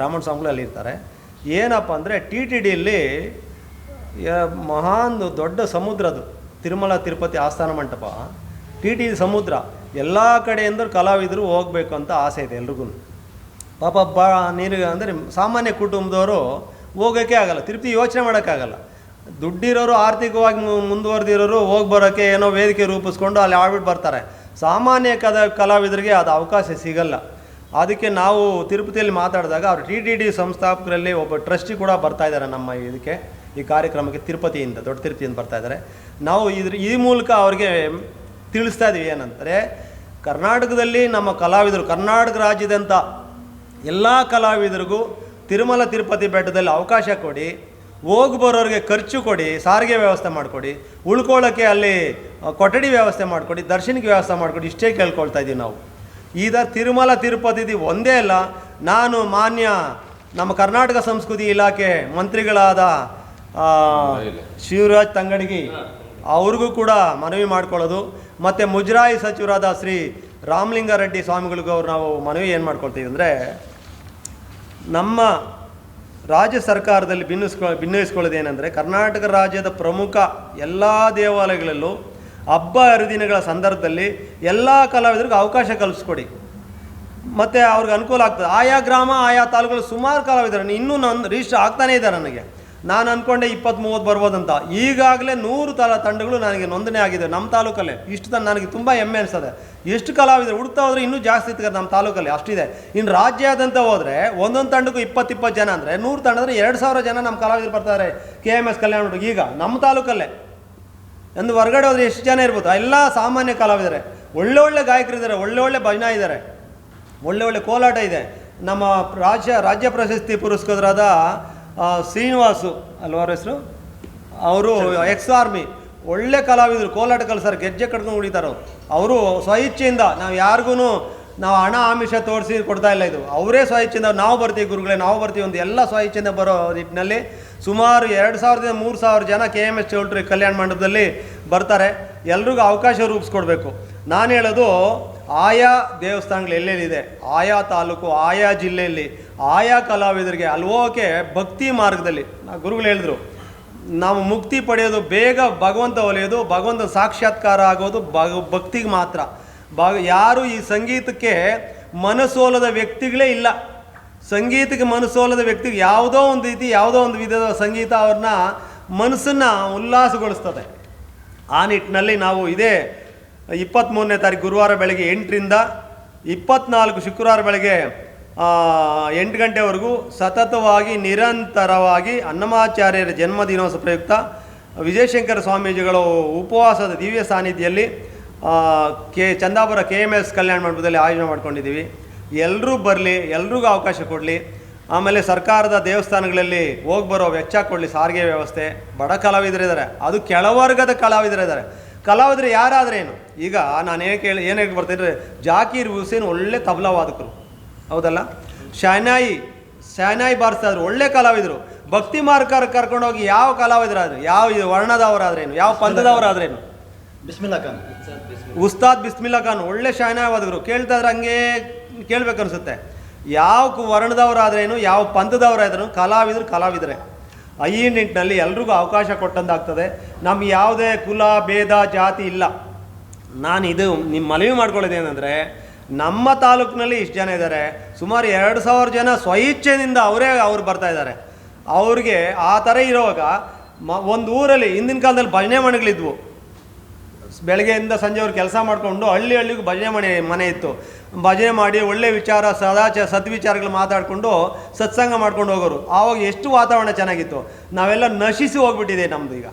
ರಾಮಣ್ಣ ಸ್ವಾಮಿಗಳು ಅಲ್ಲಿ ಇರ್ತಾರೆ. ಏನಪ್ಪ ಅಂದರೆ ಟಿ ಟಿ ಡಿಯಲ್ಲಿ ಮಹಾನ್ ದೊಡ್ಡ ಸಮುದ್ರ ಅದು. ತಿರುಮಲ, ತಿರುಪತಿ ಆಸ್ಥಾನ ಮಂಟಪ. ಟಿ ಟಿ ಸಮುದ್ರ. ಎಲ್ಲ ಕಡೆಯಿಂದ ಕಲಾವಿದರು ಹೋಗಬೇಕು ಅಂತ ಆಸೆ ಇದೆ ಎಲ್ರಿಗೂ. ಪಾಪ ಬಾ ನೀರು ಅಂದರೆ ಸಾಮಾನ್ಯ ಕುಟುಂಬದವರು ಹೋಗೋಕ್ಕೆ ಆಗಲ್ಲ. ತಿರುಪತಿ ಯೋಚನೆ ಮಾಡೋಕ್ಕಾಗಲ್ಲ. ದುಡ್ಡಿರೋರು ಆರ್ಥಿಕವಾಗಿ ಮುಂದುವರೆದಿರೋರು ಹೋಗಿ ಬರೋಕ್ಕೆ ಏನೋ ವೇದಿಕೆ ರೂಪಿಸ್ಕೊಂಡು ಅಲ್ಲಿ ಆಡ್ಬಿಟ್ಟು ಬರ್ತಾರೆ. ಸಾಮಾನ್ಯ ಕದ, ಕಲಾವಿದರಿಗೆ ಅದು ಅವಕಾಶ ಸಿಗಲ್ಲ. ಅದಕ್ಕೆ ನಾವು ತಿರುಪತಿಯಲ್ಲಿ ಮಾತಾಡಿದಾಗ ಅವರು ಟಿ ಟಿ ಡಿ ಸಂಸ್ಥಾಪಕರಲ್ಲಿ ಒಬ್ಬ ಟ್ರಸ್ಟಿ ಕೂಡ ಬರ್ತಾ ಇದ್ದಾರೆ ನಮ್ಮ ಇದಕ್ಕೆ, ಈ ಕಾರ್ಯಕ್ರಮಕ್ಕೆ ತಿರುಪತಿಯಿಂದ, ದೊಡ್ಡ ತಿರುಪತಿಯಿಂದ ಬರ್ತಾ ಇದ್ದಾರೆ. ನಾವು ಇದ್ರ, ಈ ಮೂಲಕ ಅವ್ರಿಗೆ ತಿಳಿಸ್ತಾ ಇದ್ದೀವಿ ಏನಂದರೆ ಕರ್ನಾಟಕದಲ್ಲಿ ನಮ್ಮ ಕಲಾವಿದರು, ಕರ್ನಾಟಕ ರಾಜ್ಯದಂಥ ಎಲ್ಲ ಕಲಾವಿದರಿಗೂ ತಿರುಮಲ ತಿರುಪತಿ ಬೆಟ್ಟದಲ್ಲಿ ಅವಕಾಶ ಕೊಡಿ ಹೋಗಿ ಬರೋರಿಗೆ ಖರ್ಚು ಕೊಡಿ, ಸಾರಿಗೆ ವ್ಯವಸ್ಥೆ ಮಾಡಿಕೊಡಿ ಉಳ್ಕೊಳ್ಳೋಕ್ಕೆ ಅಲ್ಲಿ ಕೊಠಡಿ ವ್ಯವಸ್ಥೆ ಮಾಡಿಕೊಡಿ, ದರ್ಶನಕ್ಕೆ ವ್ಯವಸ್ಥೆ ಮಾಡಿಕೊಡಿ, ಇಷ್ಟೇ ಕೇಳ್ಕೊಳ್ತಾ ಇದ್ದೀವಿ ನಾವು. ಈಗ ತಿರುಮಲ, ತಿರುಪತಿ ಒಂದೇ ಅಲ್ಲ, ನಾನು ಮಾನ್ಯ ನಮ್ಮ ಕರ್ನಾಟಕ ಸಂಸ್ಕೃತಿ ಇಲಾಖೆ ಮಂತ್ರಿಗಳಾದ ಶಿವರಾಜ್ ತಂಗಡಗಿ, ಅವ್ರಿಗೂ ಕೂಡ ಮನವಿ ಮಾಡ್ಕೊಳ್ಳೋದು. ಮತ್ತು ಮುಜರಾಯಿ ಸಚಿವರಾದ ಶ್ರೀ ರಾಮಲಿಂಗಾರೆಡ್ಡಿ ಸ್ವಾಮಿಗಳಿಗೂ ಅವ್ರು ನಾವು ಮನವಿ ಏನು ಮಾಡ್ಕೊಳ್ತೀವಿ ಅಂದರೆ, ನಮ್ಮ ರಾಜ್ಯ ಸರ್ಕಾರದಲ್ಲಿ ಭಿನ್ನಿಸ್ಕೊ ಭಿನ್ನಯಿಸ್ಕೊಳ್ಳೋದೇನೆಂದರೆ ಕರ್ನಾಟಕ ರಾಜ್ಯದ ಪ್ರಮುಖ ಎಲ್ಲ ದೇವಾಲಯಗಳಲ್ಲೂ ಹಬ್ಬ ಹರಿದಿನಗಳ ಸಂದರ್ಭದಲ್ಲಿ ಎಲ್ಲ ಕಲಾವಿದರಿಗೂ ಅವಕಾಶ ಕಲ್ಪಿಸ್ಕೊಡಿ. ಮತ್ತು ಅವ್ರಿಗೆ ಅನುಕೂಲ ಆಗ್ತದೆ. ಆಯಾ ಗ್ರಾಮ, ಆಯಾ ತಾಲೂಕುಗಳು ಸುಮಾರು ಕಲಾವಿದರು ಇನ್ನೂ ನಾನು ರಿಜಿಸ್ಟರ್ ಆಗ್ತಾನೇ ಇದ್ದಾರೆ ನನಗೆ. ನಾನು ಅಂದ್ಕೊಂಡೆ ಇಪ್ಪತ್ತ್ ಮೂವತ್ತು ಬರ್ಬೋದಂತ. ಈಗಾಗಲೇ ನೂರು ತರ ತಂಡಗಳು ನನಗೆ ನೋಂದಣಿ ಆಗಿದೆ ನಮ್ಮ ತಾಲೂಕಲ್ಲೇ. ಇಷ್ಟು ತಂದು ನನಗೆ ತುಂಬ ಹೆಮ್ಮೆ ಅನಿಸ್ತದೆ ಎಷ್ಟು ಕಲಾವಿದರು ಹುಡುಕ್ತಾ ಹೋದ್ರೆ ಇನ್ನೂ ಜಾಸ್ತಿ ಇತ್ತು ನಮ್ಮ ತಾಲೂಕಲ್ಲಿ, ಅಷ್ಟಿದೆ. ಇನ್ನು ರಾಜ್ಯಾದ್ಯಂತ ಹೋದರೆ ಒಂದೊಂದು ತಂಡಕ್ಕೂ ಇಪ್ಪತ್ತು ಇಪ್ಪತ್ತು ಜನ ಅಂದರೆ ನೂರು ತಂಡ ಅಂದರೆ ಎರಡು ಸಾವಿರ ಜನ ನಮ್ಮ ಕಲಾವಿದರು ಬರ್ತಾರೆ. ಕೆ ಎಂ ಎಸ್ ಕಲ್ಯಾಣ ಹುಡುಗ. ಈಗ ನಮ್ಮ ತಾಲೂಕಲ್ಲೇ ಎಂದು ಹೊರಗಡೆ ಹೋದ್ರೆ ಎಷ್ಟು ಜನ ಇರ್ಬೋದು? ಎಲ್ಲ ಸಾಮಾನ್ಯ ಕಲಾವಿದರೆ. ಒಳ್ಳೆ ಒಳ್ಳೆ ಗಾಯಕರಿದ್ದಾರೆ ಒಳ್ಳೆ ಒಳ್ಳೆ ಭಜನಾ ಇದ್ದಾರೆ. ಒಳ್ಳೆ ಒಳ್ಳೆ ಕೋಲಾಟ ಇದೆ. ನಮ್ಮ ರಾಜ್ಯ ರಾಜ್ಯ ಪ್ರಶಸ್ತಿ ಪುರಸ್ಕೃತರಾದ ಶ್ರೀನಿವಾಸು ಅಲ್ವಾರ ಹೆಸರು. ಅವರು ಎಕ್ಸ್ ಆರ್ಮಿ ಒಳ್ಳೆ ಕಲಾವಿದರು, ಕೋಲಾಟ ಸರ್ ಗೆಜ್ಜೆ ಕಟ್ಕೊಂಡು ಉಳಿತಾರೆ. ಅವರು ಅವರು ಸ್ವಇಚ್ಛೆಯಿಂದ, ನಾವು ಯಾರಿಗೂ ನಾವು ಹಣ, ಆಮಿಷ ತೋರಿಸಿ ಕೊಡ್ತಾ ಇಲ್ಲ ಇದು. ಅವರೇ ಸ್ವಇಚ್ಛೆಯಿಂದ, ನಾವು ಬರ್ತೀವಿ ಗುರುಗಳೇ, ನಾವು ಬರ್ತೀವಿ ಒಂದು ಎಲ್ಲ ಸ್ವಇಚ್ಛೆಯಿಂದ ಬರೋ ನಿಟ್ಟಿನಲ್ಲಿ ಸುಮಾರು ಎರಡು ಸಾವಿರದಿಂದ ಮೂರು ಸಾವಿರ ಜನ ಕೆ ಎಂ ಎಸ್ ಚೌಲ್ಟ್ರಿ ಕಲ್ಯಾಣ ಮಂಡಪದಲ್ಲಿ ಬರ್ತಾರೆ. ಎಲ್ರಿಗೂ ಅವಕಾಶ ರೂಪಿಸ್ಕೊಡ್ಬೇಕು. ನಾನು ಹೇಳೋದು, ಆಯಾ ದೇವಸ್ಥಾನಗಳು ಎಲ್ಲೆಲ್ಲಿದೆ? ಆಯಾ ತಾಲೂಕು, ಆಯಾ ಜಿಲ್ಲೆಯಲ್ಲಿ. ಆಯಾ ಕಲಾವಿದರಿಗೆ ಅಲ್ವೋಕೆ ಭಕ್ತಿ ಮಾರ್ಗದಲ್ಲಿ. ಗುರುಗಳು ಹೇಳಿದ್ರು, ನಾವು ಮುಕ್ತಿ ಪಡೆಯೋದು ಬೇಗ ಭಗವಂತ ಒಲಿಯೋದು, ಭಗವಂತ ಸಾಕ್ಷಾತ್ಕಾರ ಆಗೋದು ಭಗ, ಭಕ್ತಿಗೆ ಮಾತ್ರ. ಭಾಗ, ಯಾರು ಈ ಸಂಗೀತಕ್ಕೆ ಮನಸೋಲದ ವ್ಯಕ್ತಿಗಳೇ ಇಲ್ಲ. ಸಂಗೀತಕ್ಕೆ ಮನಸೋಲದ ವ್ಯಕ್ತಿಗೆ ಯಾವುದೋ ಒಂದು ರೀತಿ, ಯಾವುದೋ ಒಂದು ವಿಧದ ಸಂಗೀತ ಅವ್ರನ್ನ ಮನಸ್ಸನ್ನು ಉಲ್ಲಾಸಗೊಳಿಸ್ತದೆ. ಆ ನಿಟ್ಟಿನಲ್ಲಿ ನಾವು ಇದೇ ಇಪ್ಪತ್ತ್ಮೂರನೇ ತಾರೀಕು ಗುರುವಾರ ಬೆಳಗ್ಗೆ ಎಂಟರಿಂದ ಇಪ್ಪತ್ನಾಲ್ಕು ಶುಕ್ರವಾರ ಬೆಳಗ್ಗೆ ಎಂಟು ಗಂಟೆವರೆಗೂ ಸತತವಾಗಿ ನಿರಂತರವಾಗಿ ಅನ್ನಮಾಚಾರ್ಯರ ಜನ್ಮದಿನೋತ್ಸವ ಪ್ರಯುಕ್ತ ವಿಜಯಶಂಕರ ಸ್ವಾಮೀಜಿಗಳು ಉಪವಾಸದ ದಿವ್ಯ ಸಾನ್ನಿಧ್ಯದಲ್ಲಿ K, Chandapura K M S ಕಲ್ಯಾಣ ಮಂಟಪದಲ್ಲಿ ಆಯೋಜನೆ ಮಾಡ್ಕೊಂಡಿದ್ದೀವಿ. ಎಲ್ಲರೂ ಬರಲಿ, ಎಲ್ರಿಗೂ ಅವಕಾಶ ಕೊಡಲಿ. ಆಮೇಲೆ ಸರ್ಕಾರದ ದೇವಸ್ಥಾನಗಳಲ್ಲಿ ಹೋಗಿ ಬರೋ ವೆಚ್ಚ ಕೊಡಲಿ, ಸಾರಿಗೆ ವ್ಯವಸ್ಥೆ. ಬಡ ಕಲಾವಿದರಿದ್ದಾರೆ ಅದು ಕೆಳವರ್ಗದ ಕಲಾವಿದರಿದ್ದಾರೆ ಕಲಾವಿದರು ಯಾರಾದ್ರೇನು? ಈಗ ನಾನು ಏನು ಕೇಳಿ, ಏನು ಹೇಳಿ ಬರ್ತೀನಿ ಜಾಕೀರ್ ಹುಸೇನ್ ಒಳ್ಳೆ ತಬಲಾ ವಾದಕರು ಹೌದಲ್ಲ? ಶಾನಾಯಿ ಶಾನಾಯಿ ಬಾರಿಸ್ತಾ ಇದ್ರು ಒಳ್ಳೆ ಕಲಾವಿದರು. ಭಕ್ತಿ ಮಾರ್ಕರ್ ಕರ್ಕೊಂಡೋಗಿ ಯಾವ ಕಲಾವಿದರಾದ್ರು ಯಾವ ವರ್ಣದವರಾದ್ರೇನು? ಯಾವ ಪಂಥದವರಾದ್ರೇನು? ಬಿಸ್ಮಿಲ್ಲಾ ಖಾನ್ ಉಸ್ತಾದ್ ಬಿಸ್ಮಿಲ್ಲಾ ಖಾನ್ ಒಳ್ಳೆ ಶಾಯನವಾದವರು ಕೇಳ್ತಾ ಇದ್ರೆ ಹಂಗೆ ಕೇಳ್ಬೇಕು ಅನ್ಸುತ್ತೆ ಯಾವ ವರ್ಣದವರಾದ್ರೇನು ಯಾವ ಪಂಥದವರಾದ್ರೂ ಕಲಾವಿದರು ಕಲಾವಿದರೇ. ಐ ನಿಟ್ಟಿನಲ್ಲಿ ಎಲ್ರಿಗೂ ಅವಕಾಶ ಕೊಟ್ಟಂತಾಗ್ತದೆ. ನಮ್ಗೆ ಯಾವುದೇ ಕುಲ ಭೇದ ಜಾತಿ ಇಲ್ಲ. ನಾನು ಇದು ನಿಮ್ಮ ಮನವಿ ಮಾಡ್ಕೊಳ್ಳೋದೇನೆಂದರೆ ನಮ್ಮ ತಾಲೂಕಿನಲ್ಲಿ ಇಷ್ಟು ಜನ ಇದ್ದಾರೆ ಸುಮಾರು ಎರಡು ಸಾವಿರ ಜನ ಸ್ವಇಚ್ಛೆಯಿಂದ ಅವರೇ ಅವ್ರು ಬರ್ತಾ ಇದ್ದಾರೆ ಅವ್ರಿಗೆ ಆ ಥರ ಇರುವಾಗ ಮ, ಒಂದು ಊರಲ್ಲಿ ಹಿಂದಿನ ಕಾಲದಲ್ಲಿ ಭಜನೆ ಮನೆಗಳಿದ್ವು. ಬೆಳಗ್ಗೆಯಿಂದ ಸಂಜೆವರೆಗೆ ಕೆಲಸ ಮಾಡಿಕೊಂಡು ಹಳ್ಳಿ ಹಳ್ಳಿಗೂ ಭಜನೆ ಮನೆ ಮನೆ ಇತ್ತು. ಭಜನೆ ಮಾಡಿ ಒಳ್ಳೆ ವಿಚಾರ, ಸದಾಚ ಸದ್ವಿಚಾರಗಳು ಮಾತಾಡಿಕೊಂಡು ಸತ್ಸಂಗ ಮಾಡ್ಕೊಂಡು ಹೋಗೋರು. ಆವಾಗ ಎಷ್ಟು ವಾತಾವರಣ ಚೆನ್ನಾಗಿತ್ತು. ನಾವೆಲ್ಲ ನಶಿಸಿ ಹೋಗ್ಬಿಟ್ಟಿದೆ ನಮ್ಮದು ಈಗ.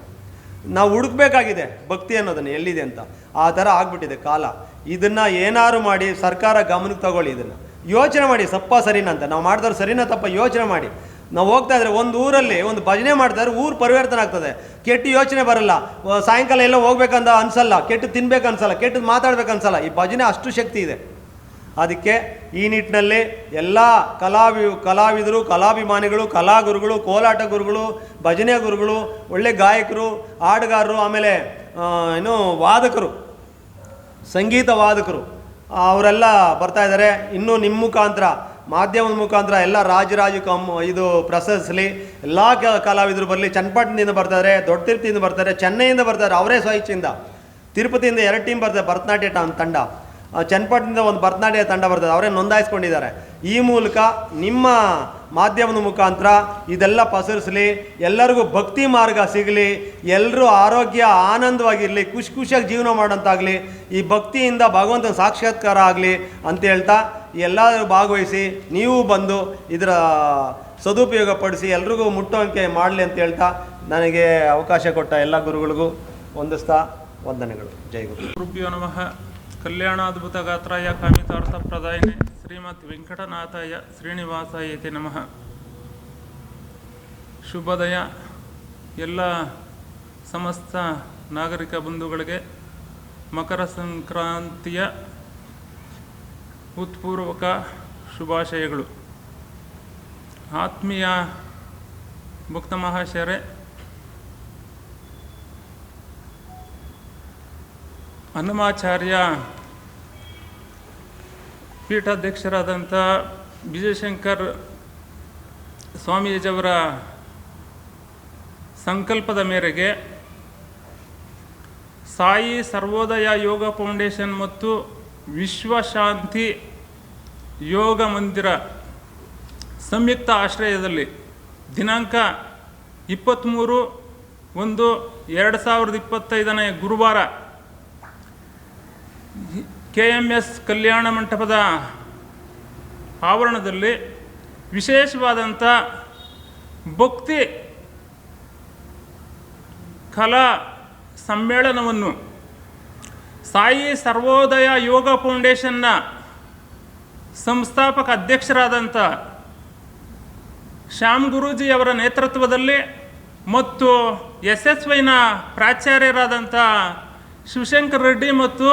ನಾವು ಹುಡುಕ್ಬೇಕಾಗಿದೆ ಭಕ್ತಿ ಅನ್ನೋದನ್ನು ಎಲ್ಲಿದೆ ಅಂತ. ಆ ಥರ ಆಗ್ಬಿಟ್ಟಿದೆ ಕಾಲ. ಇದನ್ನು ಏನಾರು ಮಾಡಿ ಸರ್ಕಾರ ಗಮನಕ್ಕೆ ತಗೊಳ್ಳಿ ಇದನ್ನು. ಯೋಚನೆ ಮಾಡಿ, ಸಪ್ಪ ಸರಿನಾ ಅಂತ. ನಾವು ಮಾಡಿದವ್ರು ಸರಿನ ತಪ್ಪ ಯೋಚನೆ ಮಾಡಿ. ನಾವು ಹೋಗ್ತಾ ಇದ್ರೆ ಒಂದು ಊರಲ್ಲಿ ಒಂದು ಭಜನೆ ಮಾಡ್ತಾರೆ ಊರು ಪರಿವರ್ತನೆ ಆಗ್ತದೆ. ಕೆಟ್ಟ ಯೋಚನೆ ಬರಲ್ಲ. ಸಾಯಂಕಾಲ ಎಲ್ಲ ಹೋಗ್ಬೇಕಂತ ಅನ್ಸಲ್ಲ. ಕೆಟ್ಟು ತಿನ್ಬೇಕು ಅನ್ಸಲ್ಲ. ಕೆಟ್ಟದ್ದು ಮಾತಾಡ್ಬೇಕು ಅನ್ಸಲ್ಲ. ಈ ಭಜನೆ ಅಷ್ಟು ಶಕ್ತಿ ಇದೆ. ಅದಕ್ಕೆ ಈ ನಿಟ್ಟಿನಲ್ಲಿ ಎಲ್ಲ ಕಲಾವಿ, ಕಲಾವಿದರು, ಕಲಾಭಿಮಾನಿಗಳು, ಕಲಾಗುರುಗಳು, ಕೋಲಾಟ ಗುರುಗಳು, ಭಜನೆ ಗುರುಗಳು, ಒಳ್ಳೆ ಗಾಯಕರು, ಹಾಡುಗಾರರು, ಆಮೇಲೆ ಏನು ವಾದಕರು ಸಂಗೀತ ವಾದಕರು ಅವರೆಲ್ಲ ಬರ್ತಾ ಇದ್ದಾರೆ. ಇನ್ನೂ ನಿಮ್ಮ ಮುಖಾಂತರ, ಮಾಧ್ಯಮದ ಮುಖಾಂತರ ಎಲ್ಲ ರಾಜರಾಜ ಕಮ್, ಇದು ಪ್ರಶಸ್ಲಿ ಎಲ್ಲ ಕಲಾವಿದರು ಬರಲಿ, ಚನ್ನಪಟ್ಟಣದಿಂದ ಬರ್ತಾರೆ ದೊಡ್ಡ ತಿರುಪತಿಯಿಂದ ಬರ್ತಾರೆ ಚೆನ್ನೈಯಿಂದ ಬರ್ತಾರೆ ಅವರೇ ಸ್ವಇಚ್ಛೆಯಿಂದ. ತಿರುಪತಿಯಿಂದ ಎರಡು ಟೀಮ್ ಬರ್ತಾರೆ ಭರತನಾಟ್ಯ ತಂಡ. ಚನ್ನಪಟ್ಟಣದಿಂದ ಒಂದು ಭರತನಾಟ್ಯ ತಂಡ ಬರ್ತದೆ, ಅವರೇ ನೋಂದಾಯಿಸ್ಕೊಂಡಿದ್ದಾರೆ. ಈ ಮೂಲಕ ನಿಮ್ಮ ಮಾಧ್ಯಮದ ಮುಖಾಂತರ ಇದೆಲ್ಲ ಪಸರಿಸಲಿ, ಎಲ್ಲರಿಗೂ ಭಕ್ತಿ ಮಾರ್ಗ ಸಿಗಲಿ ಎಲ್ಲರೂ ಆರೋಗ್ಯ ಆನಂದವಾಗಿರಲಿ, ಖುಷಿ ಖುಷಿಯಾಗಿ ಜೀವನ ಮಾಡೋಂತಾಗಲಿ ಈ ಭಕ್ತಿಯಿಂದ ಭಗವಂತನ ಸಾಕ್ಷಾತ್ಕಾರ ಆಗಲಿ ಅಂತ ಹೇಳ್ತಾ ಎಲ್ಲರೂ ಭಾಗವಹಿಸಿ, ನೀವು ಬಂದು ಇದರ ಸದುಪಯೋಗ ಪಡಿಸಿ, ಎಲ್ರಿಗೂ ಮುಟ್ಟುವಂತೆ ಮಾಡಲಿ ಅಂತ ಹೇಳ್ತಾ ನನಗೆ ಅವಕಾಶ ಕೊಟ್ಟ ಎಲ್ಲ ಗುರುಗಳಿಗೂ ಹೊಂದಿಸ್ತಾ ವಂದನೆಗಳು. ಜೈ ಗುರು. ನಮಃ. ಕಲ್ಯಾಣಾದ್ಭುತ ಗಾತ್ರಾಯ ಕಾಮಿತಾರ್ಥ ಪ್ರದಾಯಿನಿ. ಶ್ರೀಮತ್ ವೆಂಕಟನಾಥಾಯ ಶ್ರೀನಿವಾಸ ಇತಿ ನಮಃ. ಶುಭದಯ. ಎಲ್ಲ ಸಮಸ್ತ ನಾಗರಿಕ ಬಂಧುಗಳಿಗೆ ಮಕರ ಸಂಕ್ರಾಂತಿಯ ಉತ್ಪೂರ್ವಕ ಶುಭಾಶಯಗಳು. ಆತ್ಮೀಯ ಭಕ್ತ ಮಹಾಶಯರೇ, ಹನುಮಾಚಾರ್ಯ ಪೀಠಾಧ್ಯಕ್ಷರಾದಂಥ ವಿಜಯಶಂಕರ್ ಸ್ವಾಮೀಜಿಯವರ ಸಂಕಲ್ಪದ ಮೇರೆಗೆ ಸಾಯಿ ಸರ್ವೋದಯ ಯೋಗ ಫೌಂಡೇಶನ್ ಮತ್ತು ವಿಶ್ವಶಾಂತಿ ಯೋಗ ಮಂದಿರ ಸಂಯುಕ್ತ ಆಶ್ರಯದಲ್ಲಿ ದಿನಾಂಕ ಇಪ್ಪತ್ತ್ಮೂರು ಒಂದು ಎರಡು ಸಾವಿರದ ಇಪ್ಪತ್ತೈದನೇ ಗುರುವಾರ ಕೆ ಎಂ ಎಸ್ ಕಲ್ಯಾಣ ಮಂಟಪದ ಆವರಣದಲ್ಲಿ ವಿಶೇಷವಾದಂಥ ಭಕ್ತಿ ಕಲಾ ಸಮ್ಮೇಳನವನ್ನು ಸಾಯಿ ಸರ್ವೋದಯ ಯೋಗ ಫೌಂಡೇಶನ್ನ ಸಂಸ್ಥಾಪಕ ಅಧ್ಯಕ್ಷರಾದಂಥ ಶ್ಯಾಮ್ ಗುರೂಜಿಯವರ ನೇತೃತ್ವದಲ್ಲಿ ಮತ್ತು ಎಸ್ ಎಸ್ ವೈನ ಪ್ರಾಚಾರ್ಯರಾದಂಥ ಶಿವಶಂಕರ್ ರೆಡ್ಡಿ ಮತ್ತು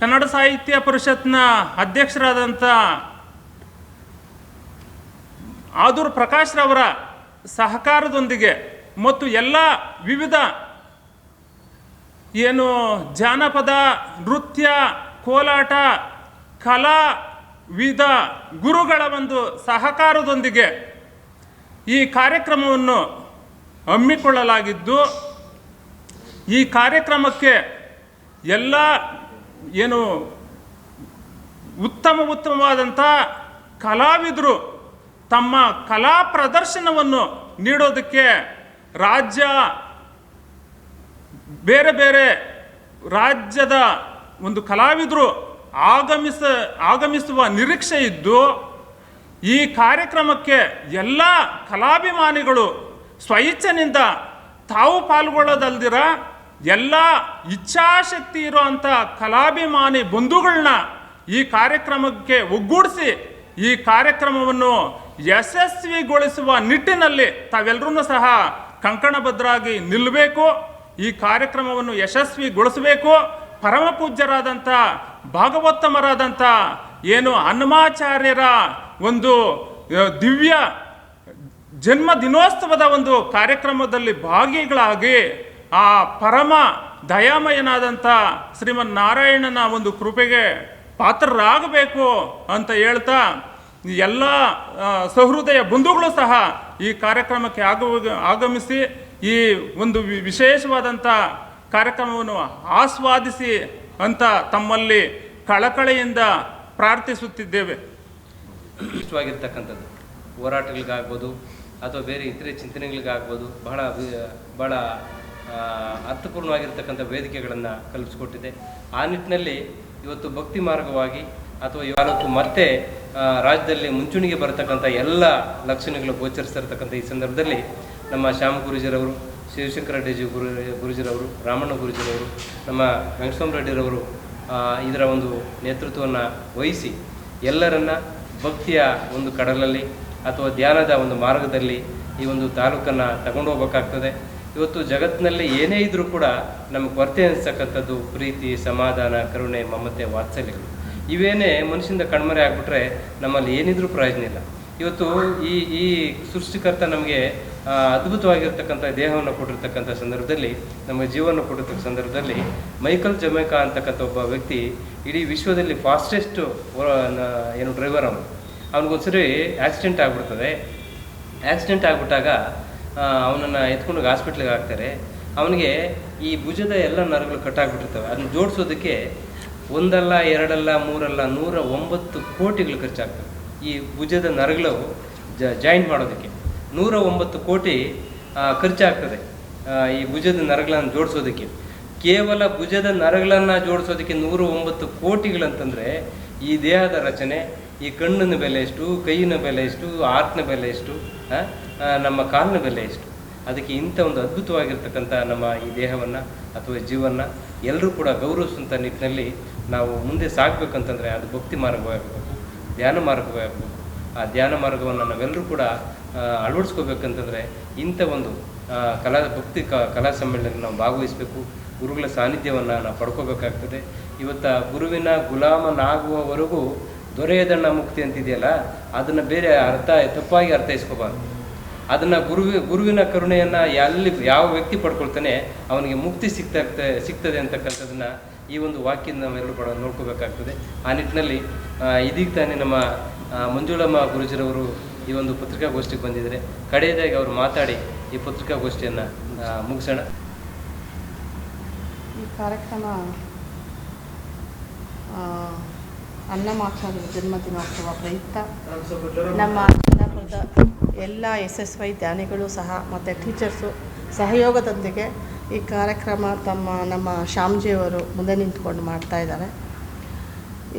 ಕನ್ನಡ ಸಾಹಿತ್ಯ ಪರಿಷತ್ನ ಅಧ್ಯಕ್ಷರಾದಂಥ ಆದೂರ್ ಪ್ರಕಾಶ್ರವರ ಸಹಕಾರದೊಂದಿಗೆ ಮತ್ತು ಎಲ್ಲ ವಿವಿಧ ಏನು ಜಾನಪದ, ನೃತ್ಯ, ಕೋಲಾಟ, ಕಲಾ ವಿಧ ಗುರುಗಳ ಒಂದು ಸಹಕಾರದೊಂದಿಗೆ ಈ ಕಾರ್ಯಕ್ರಮವನ್ನು ಹಮ್ಮಿಕೊಳ್ಳಲಾಗಿದ್ದು, ಈ ಕಾರ್ಯಕ್ರಮಕ್ಕೆ ಎಲ್ಲ ಏನು ಉತ್ತಮ ಉತ್ತಮವಾದಂಥ ಕಲಾವಿದರು ತಮ್ಮ ಕಲಾ ಪ್ರದರ್ಶನವನ್ನು ನೀಡೋದಕ್ಕೆ ರಾಜ್ಯ ಬೇರೆ ಬೇರೆ ರಾಜ್ಯದ ಒಂದು ಕಲಾವಿದರು ಆಗಮಿಸ ಆಗಮಿಸುವ ನಿರೀಕ್ಷೆ ಇದ್ದು ಈ ಕಾರ್ಯಕ್ರಮಕ್ಕೆ ಎಲ್ಲ ಕಲಾಭಿಮಾನಿಗಳು ಸ್ವಇಚ್ಛೆನಿಂದ ತಾವು ಪಾಲ್ಗೊಳ್ಳೋದಲ್ದಿರ ಎಲ್ಲ ಇಚ್ಛಾಶಕ್ತಿ ಇರುವಂಥ ಕಲಾಭಿಮಾನಿ ಬಂಧುಗಳನ್ನ ಈ ಕಾರ್ಯಕ್ರಮಕ್ಕೆ ಒಗ್ಗೂಡಿಸಿ ಈ ಕಾರ್ಯಕ್ರಮವನ್ನು ಯಶಸ್ವಿಗೊಳಿಸುವ ನಿಟ್ಟಿನಲ್ಲಿ ತಾವೆಲ್ಲರೂ ಸಹ ಕಂಕಣಭದ್ರಾಗಿ ನಿಲ್ಲಬೇಕು ಈ ಕಾರ್ಯಕ್ರಮವನ್ನು ಯಶಸ್ವಿಗೊಳಿಸಬೇಕು. ಪರಮ ಪೂಜ್ಯರಾದಂಥ ಭಾಗವತ್ತಮರಾದಂಥ ಏನು ಹನುಮಾಚಾರ್ಯರ ಒಂದು ದಿವ್ಯ ಜನ್ಮ ದಿನೋತ್ಸವದ ಒಂದು ಕಾರ್ಯಕ್ರಮದಲ್ಲಿ ಭಾಗಿಗಳಾಗಿ ಆ ಪರಮ ದಯಾಮಯನಾದಂಥ ಶ್ರೀಮನ್ ನಾರಾಯಣನ ಒಂದು ಕೃಪೆಗೆ ಪಾತ್ರರಾಗಬೇಕು ಅಂತ ಹೇಳ್ತಾ ಎಲ್ಲ ಸಹೃದಯ ಬಂಧುಗಳು ಸಹ ಈ ಕಾರ್ಯಕ್ರಮಕ್ಕೆ ಆಗ, ಆಗಮಿಸಿ ಈ ಒಂದು ವಿಶೇಷವಾದಂಥ ಕಾರ್ಯಕ್ರಮವನ್ನು ಆಸ್ವಾದಿಸಿ ಅಂತ ತಮ್ಮಲ್ಲಿ ಕಳಕಳೆಯಿಂದ ಪ್ರಾರ್ಥಿಸುತ್ತಿದ್ದೇವೆ. ಇಷ್ಟವಾಗಿರ್ತಕ್ಕಂಥದ್ದು. ಹೋರಾಟಗಳಿಗಾಗ್ಬೋದು ಅಥವಾ ಬೇರೆ ಇತರೆ ಚಿಂತನೆಗಳಿಗಾಗ್ಬೋದು ಬಹಳ ಬಹಳ ಅರ್ಥಪೂರ್ಣವಾಗಿರ್ತಕ್ಕಂಥ ವೇದಿಕೆಗಳನ್ನು ಕಲ್ಪಿಸ್ಕೊಟ್ಟಿದೆ. ಆ ನಿಟ್ಟಿನಲ್ಲಿ ಇವತ್ತು ಭಕ್ತಿ ಮಾರ್ಗವಾಗಿ ಅಥವಾ ಇವತ್ತು ಮತ್ತೆ ರಾಜ್ಯದಲ್ಲಿ ಮುಂಚೂಣಿಗೆ ಬರತಕ್ಕಂಥ ಎಲ್ಲ ಲಕ್ಷಣಗಳು ಗೋಚರಿಸ್ತಿರ್ತಕ್ಕಂಥ ಈ ಸಂದರ್ಭದಲ್ಲಿ ನಮ್ಮ ಶ್ಯಾಮ ಗುರುಜಿರವರು, ಶಿವಶಂಕರ ರೆಡ್ಡಿ ಗುರು, ಗುರುಜಿರವರು, ರಾಮಣ್ಣ ಗುರುಜಿರವರು, ನಮ್ಮ ವೆಂಕಟಸ್ವಾಮಿ ರೆಡ್ಡಿರವರು ಇದರ ಒಂದು ನೇತೃತ್ವವನ್ನು ವಹಿಸಿ ಎಲ್ಲರನ್ನ ಭಕ್ತಿಯ ಒಂದು ಕಡಲಲ್ಲಿ ಅಥವಾ ಧ್ಯಾನದ ಒಂದು ಮಾರ್ಗದಲ್ಲಿ ಈ ಒಂದು ತಾಲೂಕನ್ನು ತಗೊಂಡು ಹೋಗ್ಬೇಕಾಗ್ತದೆ. ಇವತ್ತು ಜಗತ್ತಿನಲ್ಲಿ ಏನೇ ಇದ್ರೂ ಕೂಡ ನಮಗೆ ಕೊರತೆ ಅನಿಸ್ತಕ್ಕಂಥದ್ದು ಪ್ರೀತಿ, ಸಮಾಧಾನ, ಕರುಣೆ, ಮಮತೆ, ವಾತ್ಸಲ್ಯಗಳು. ಇವೇನೇ ಮನುಷ್ಯಿಂದ ಕಣ್ಮರೆ ಆಗಿಬಿಟ್ರೆ ನಮ್ಮಲ್ಲಿ ಏನಿದ್ರೂ ಪ್ರಯೋಜನ ಇಲ್ಲ. ಇವತ್ತು ಈ ಈ ಸೃಷ್ಟಿಕರ್ತ ನಮಗೆ ಅದ್ಭುತವಾಗಿರ್ತಕ್ಕಂಥ ದೇಹವನ್ನು ಕೊಟ್ಟಿರ್ತಕ್ಕಂಥ ಸಂದರ್ಭದಲ್ಲಿ, ನಮಗೆ ಜೀವನ ಕೊಟ್ಟಿರ್ತಕ್ಕ ಸಂದರ್ಭದಲ್ಲಿ ಮೈಕಲ್ ಜಮೈಕಾ ಅಂತಕ್ಕಂಥ ಒಬ್ಬ ವ್ಯಕ್ತಿ ಇಡೀ ವಿಶ್ವದಲ್ಲಿ ಫಾಸ್ಟೆಸ್ಟ್ ಏನು ಡ್ರೈವರ್ ಅವನು. ಅವನಿಗೊಂದ್ಸರಿ ಆಕ್ಸಿಡೆಂಟ್ ಆಗಿಬಿಡ್ತದೆ. ಆಕ್ಸಿಡೆಂಟ್ ಆಗ್ಬಿಟ್ಟಾಗ ಅವನನ್ನು ಎತ್ಕೊಂಡು ಹಾಸ್ಪಿಟ್ಲಿಗೆ ಹಾಕ್ತಾರೆ. ಅವನಿಗೆ ಈ ಭುಜದ ಎಲ್ಲ ನರಗಳು ಕಟ್ಟಾಗ್ಬಿಟ್ಟಿರ್ತವೆ ಅದನ್ನ ಜೋಡಿಸೋದಕ್ಕೆ ಒಂದಲ್ಲ, ಎರಡಲ್ಲ, ಮೂರಲ್ಲ, ನೂರ ಒಂಬತ್ತು ಕೋಟಿಗಳು ಖರ್ಚಾಗ್ತವೆ. ಈ ಭುಜದ ನರಗಳು ಜ ಜಾಯಿಂಟ್ ಮಾಡೋದಕ್ಕೆ. ನೂರ ಒಂಬತ್ತು ಕೋಟಿ ಖರ್ಚಾಗ್ತದೆ ಈ ಭುಜದ ನರಗಳನ್ನು ಜೋಡಿಸೋದಕ್ಕೆ. ಕೇವಲ ಭುಜದ ನರಗಳನ್ನು ಜೋಡಿಸೋದಕ್ಕೆ ನೂರ ಒಂಬತ್ತು ಕೋಟಿಗಳಂತಂದರೆ ಈ ದೇಹದ ರಚನೆ ಈ ಕಣ್ಣಿನ ಬೆಲೆ ಎಷ್ಟು, ಕೈಯಿನ ಬೆಲೆ ಎಷ್ಟು ಆರ್ಟ್ನ ಬೆಲೆ ಎಷ್ಟು ನಮ್ಮ ಕಾಲಿನ ಬೆಲೆ ಎಷ್ಟು? ಅದಕ್ಕೆ ಇಂಥ ಒಂದು ಅದ್ಭುತವಾಗಿರ್ತಕ್ಕಂಥ ನಮ್ಮ ಈ ದೇಹವನ್ನು ಅಥವಾ ಜೀವನ ಎಲ್ಲರೂ ಕೂಡ ಗೌರವಿಸುವಂಥ ನಿಟ್ಟಿನಲ್ಲಿ ನಾವು ಮುಂದೆ ಸಾಗಬೇಕಂತಂದರೆ ಅದು ಭಕ್ತಿ ಮಾರ್ಗವಾಗಬೇಕು ಧ್ಯಾನ ಮಾರ್ಗವೇ ಆಗಬೇಕು. ಆ ಧ್ಯಾನ ಮಾರ್ಗವನ್ನು ನಾವೆಲ್ಲರೂ ಕೂಡ ಅಳವಡಿಸ್ಕೋಬೇಕಂತಂದರೆ ಇಂಥ ಒಂದು ಕಲಾ, ಭಕ್ತಿ ಕಲಾ ಸಮ್ಮೇಳನಕ್ಕೆ ನಾವು ಭಾಗವಹಿಸಬೇಕು. ಗುರುಗಳ ಸಾನ್ನಿಧ್ಯವನ್ನು ನಾವು ಪಡ್ಕೋಬೇಕಾಗ್ತದೆ. ಇವತ್ತು ಗುರುವಿನ ಗುಲಾಮನಾಗುವವರೆಗೂ ದೊರೆಯದಣ್ಣ ಮುಕ್ತಿ ಅಂತಿದೆಯಲ್ಲ, ಅದನ್ನು ಬೇರೆ ಅರ್ಥ, ತಪ್ಪಾಗಿ ಅರ್ಥೈಸ್ಕೋಬಾರ್ದು. ಅದನ್ನು ಗುರುವಿ, ಗುರುವಿನ ಕರುಣೆಯನ್ನು ಎಲ್ಲಿ, ಯಾವ ವ್ಯಕ್ತಿ ಪಡ್ಕೊಳ್ತಾನೆ, ಅವನಿಗೆ ಮುಕ್ತಿ ಸಿಗ್ತಾ ಸಿಗ್ತದೆ ಅಂತಕ್ಕಂಥದ್ದನ್ನು ಈ ಒಂದು ವಾಕ್ಯದಿಂದ ನಾವೆಲ್ಲರೂ ಕೂಡ ನೋಡ್ಕೋಬೇಕಾಗ್ತದೆ. ಆ ನಿಟ್ಟಿನಲ್ಲಿ ಇದೀಗ ತಾನೇ ನಮ್ಮ ಮಂಜುಳಮ್ಮ ಗುರುಜಿರವರು ಈ ಒಂದು ಪತ್ರಿಕಾಗೋಷ್ಠಿಗೆ ಬಂದಿದ್ದಾರೆ. ಕಡೆಯದಾಗಿ ಅವರು ಮಾತಾಡಿ ಈ ಪತ್ರಿಕಾಗೋಷ್ಠಿಯನ್ನು ಮುಗಿಸೋಣ. ಕಾರ್ಯಕ್ರಮ ಜನ್ಮ ಜನ್ಮದಿನೋತ್ಸವ ಪ್ರಯುಕ್ತ. ನಮ್ಮ ಕುಂದಾಪುರದ ಎಲ್ಲ ಎಸ್ ಎಸ್ ವೈ ಧ್ಯಾನಿಗಳು ಸಹ ಮತ್ತು ಟೀಚರ್ಸು ಸಹಯೋಗದೊಂದಿಗೆ ಈ ಕಾರ್ಯಕ್ರಮ ತಮ್ಮ ನಮ್ಮ ಶ್ಯಾಮ್ಜಿಯವರು ಮುಂದೆ ನಿಂತ್ಕೊಂಡು ಮಾಡ್ತಾ ಇದ್ದಾರೆ.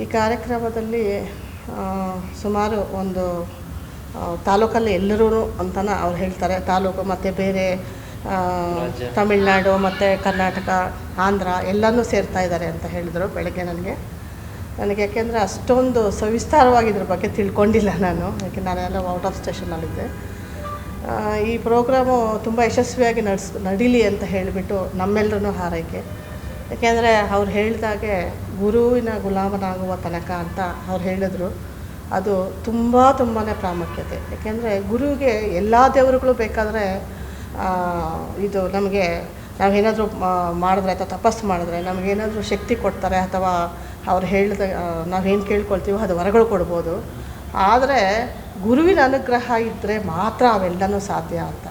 ಈ ಕಾರ್ಯಕ್ರಮದಲ್ಲಿ ಸುಮಾರು ಒಂದು ತಾಲೂಕಲ್ಲಿ ಎಲ್ಲರೂ ಅಂತಲೇ ಅವ್ರು ಹೇಳ್ತಾರೆ. ತಾಲೂಕು ಮತ್ತು ಬೇರೆ. ತಮಿಳ್ನಾಡು ಮತ್ತು ಕರ್ನಾಟಕ ಆಂಧ್ರ ಎಲ್ಲನೂ ಸೇರ್ತಾ ಇದ್ದಾರೆ ಅಂತ ಹೇಳಿದರು ಬೆಳಗ್ಗೆ ನನಗೆ. ನನಗೆ ಯಾಕೆಂದರೆ ಅಷ್ಟೊಂದು ಸವಿಸ್ತಾರವಾಗಿ ಇದ್ರ ಬಗ್ಗೆ ತಿಳ್ಕೊಂಡಿಲ್ಲ ನಾನು. ಯಾಕೆ ನಾನೆಲ್ಲ ಔಟ್ ಆಫ್ ಸ್ಟೇಷನಲ್ಲಿದ್ದೆ ಈ ಪ್ರೋಗ್ರಾಮು ತುಂಬ ಯಶಸ್ವಿಯಾಗಿ ನಡೆಸ್, ನಡೀಲಿ ಅಂತ ಹೇಳಿಬಿಟ್ಟು ನಮ್ಮೆಲ್ಲರೂ ಹಾರೈಕೆ. ಯಾಕೆಂದರೆ ಅವ್ರು ಹೇಳಿದಾಗೆ ಗುರುವಿನ ಗುಲಾಮನಾಗುವ ತನಕ ಅಂತ ಅವ್ರು ಹೇಳಿದ್ರು. ಅದು ತುಂಬ ತುಂಬಾ ಪ್ರಾಮುಖ್ಯತೆ. ಯಾಕೆಂದರೆ ಗುರುವಿಗೆ ಎಲ್ಲ ದೇವರುಗಳು ಬೇಕಾದರೆ ಇದು ನಮಗೆ ನಾವೇನಾದರೂ ಮಾಡಿದ್ರೆ ಅಥವಾ ತಪಸ್ಸು ಮಾಡಿದ್ರೆ ನಮಗೇನಾದರೂ ಶಕ್ತಿ ಕೊಡ್ತಾರೆ ಅಥವಾ ಅವ್ರು ಹೇಳಿದ ನಾವೇನು ಕೇಳ್ಕೊಳ್ತೀವೋ ಅದು ವರಗಳು ಕೊಡ್ಬೋದು. ಆದರೆ ಗುರುವಿನ ಅನುಗ್ರಹ ಇದ್ದರೆ ಮಾತ್ರ ಅವೆಲ್ಲನೂ ಸಾಧ್ಯ ಅಂತ.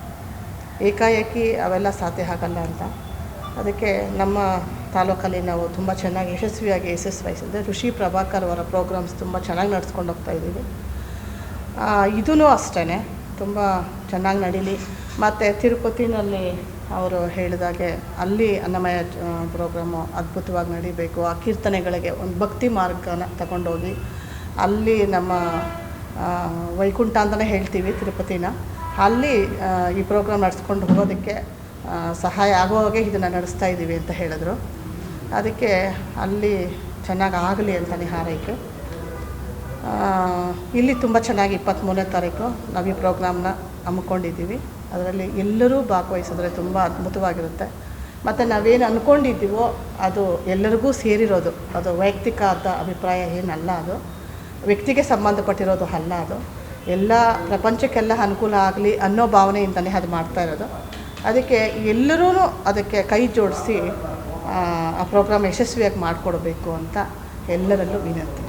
ಏಕಾಏಕಿ ಅವೆಲ್ಲ ಸಾಧ್ಯ ಆಗಲ್ಲ ಅಂತ. ಅದಕ್ಕೆ ನಮ್ಮ ತಾಲೂಕಲ್ಲಿ ನಾವು ತುಂಬ ಚೆನ್ನಾಗಿ ಯಶಸ್ವಿಯಾಗಿ ಯಶಸ್ ಎಸ್ ಋಷಿ ಪ್ರಭಾಕರ್ ಅವರ ಪ್ರೋಗ್ರಾಮ್ಸ್ ತುಂಬ ಚೆನ್ನಾಗಿ ನಡೆಸ್ಕೊಂಡು ಹೋಗ್ತಾ ಇದ್ದೀವಿ. ಇದೂ ಅಷ್ಟೇ ತುಂಬ ಚೆನ್ನಾಗಿ ನಡೀಲಿ. ಮತ್ತು ತಿರುಪತಿನಲ್ಲಿ ಅವರು ಹೇಳಿದಾಗೆ ಅಲ್ಲಿ ಅನ್ನಮಯ ಪ್ರೋಗ್ರಾಮು ಅದ್ಭುತವಾಗಿ ನಡೀಬೇಕು. ಆ ಕೀರ್ತನೆಗಳಿಗೆ ಒಂದು ಭಕ್ತಿ ಮಾರ್ಗನ ತಗೊಂಡೋಗಿ ಅಲ್ಲಿ ನಮ್ಮ ವೈಕುಂಠ ಅಂತಲೇ ಹೇಳ್ತೀವಿ ತಿರುಪತಿನ. ಅಲ್ಲಿ ಈ ಪ್ರೋಗ್ರಾಮ್ ನಡೆಸ್ಕೊಂಡು ಹೋಗೋದಕ್ಕೆ ಸಹಾಯ ಆಗೋ ಹಾಗೆ ಇದನ್ನು ನಡೆಸ್ತಾ ಇದ್ದೀವಿ ಅಂತ ಹೇಳಿದ್ರು. ಅದಕ್ಕೆ ಅಲ್ಲಿ ಚೆನ್ನಾಗಿ ಆಗಲಿ ಅಂತಲೇ ಹಾರೈಕೆ. ಇಲ್ಲಿ ತುಂಬ ಚೆನ್ನಾಗಿ ಇಪ್ಪತ್ತ್ಮೂರನೇ ತಾರೀಕು ನಾವು ಈ ಪ್ರೋಗ್ರಾಮ್ನ ಹಮ್ಮಿಕೊಂಡಿದ್ದೀವಿ. ಅದರಲ್ಲಿ ಎಲ್ಲರೂ ಭಾಗವಹಿಸಿದ್ರೆ ತುಂಬ ಅದ್ಭುತವಾಗಿರುತ್ತೆ. ಮತ್ತು ನಾವೇನು ಅಂದ್ಕೊಂಡಿದ್ದೀವೋ ಅದು ಎಲ್ಲರಿಗೂ ಸೇರಿರೋದು. ಅದು ವೈಯಕ್ತಿಕ ಆದ ಅಭಿಪ್ರಾಯ ಏನಲ್ಲ ಅದು. ವ್ಯಕ್ತಿಗೆ ಸಂಬಂಧಪಟ್ಟಿರೋದು ಅಲ್ಲ ಅದು. ಎಲ್ಲ ಪ್ರಪಂಚಕ್ಕೆಲ್ಲ ಅನುಕೂಲ ಆಗಲಿ ಅನ್ನೋ ಭಾವನೆಯಿಂದಲೇ ಅದು ಮಾಡ್ತಾ ಇರೋದು. ಅದಕ್ಕೆ ಎಲ್ಲರೂ ಅದಕ್ಕೆ ಕೈ ಜೋಡಿಸಿ, ಆ ಪ್ರೋಗ್ರಾಮ್ ಯಶಸ್ವಿಯಾಗಿ ಮಾಡಿಕೊಡ್ಬೇಕು ಅಂತ ಎಲ್ಲರಲ್ಲೂ ವಿನಂತಿ.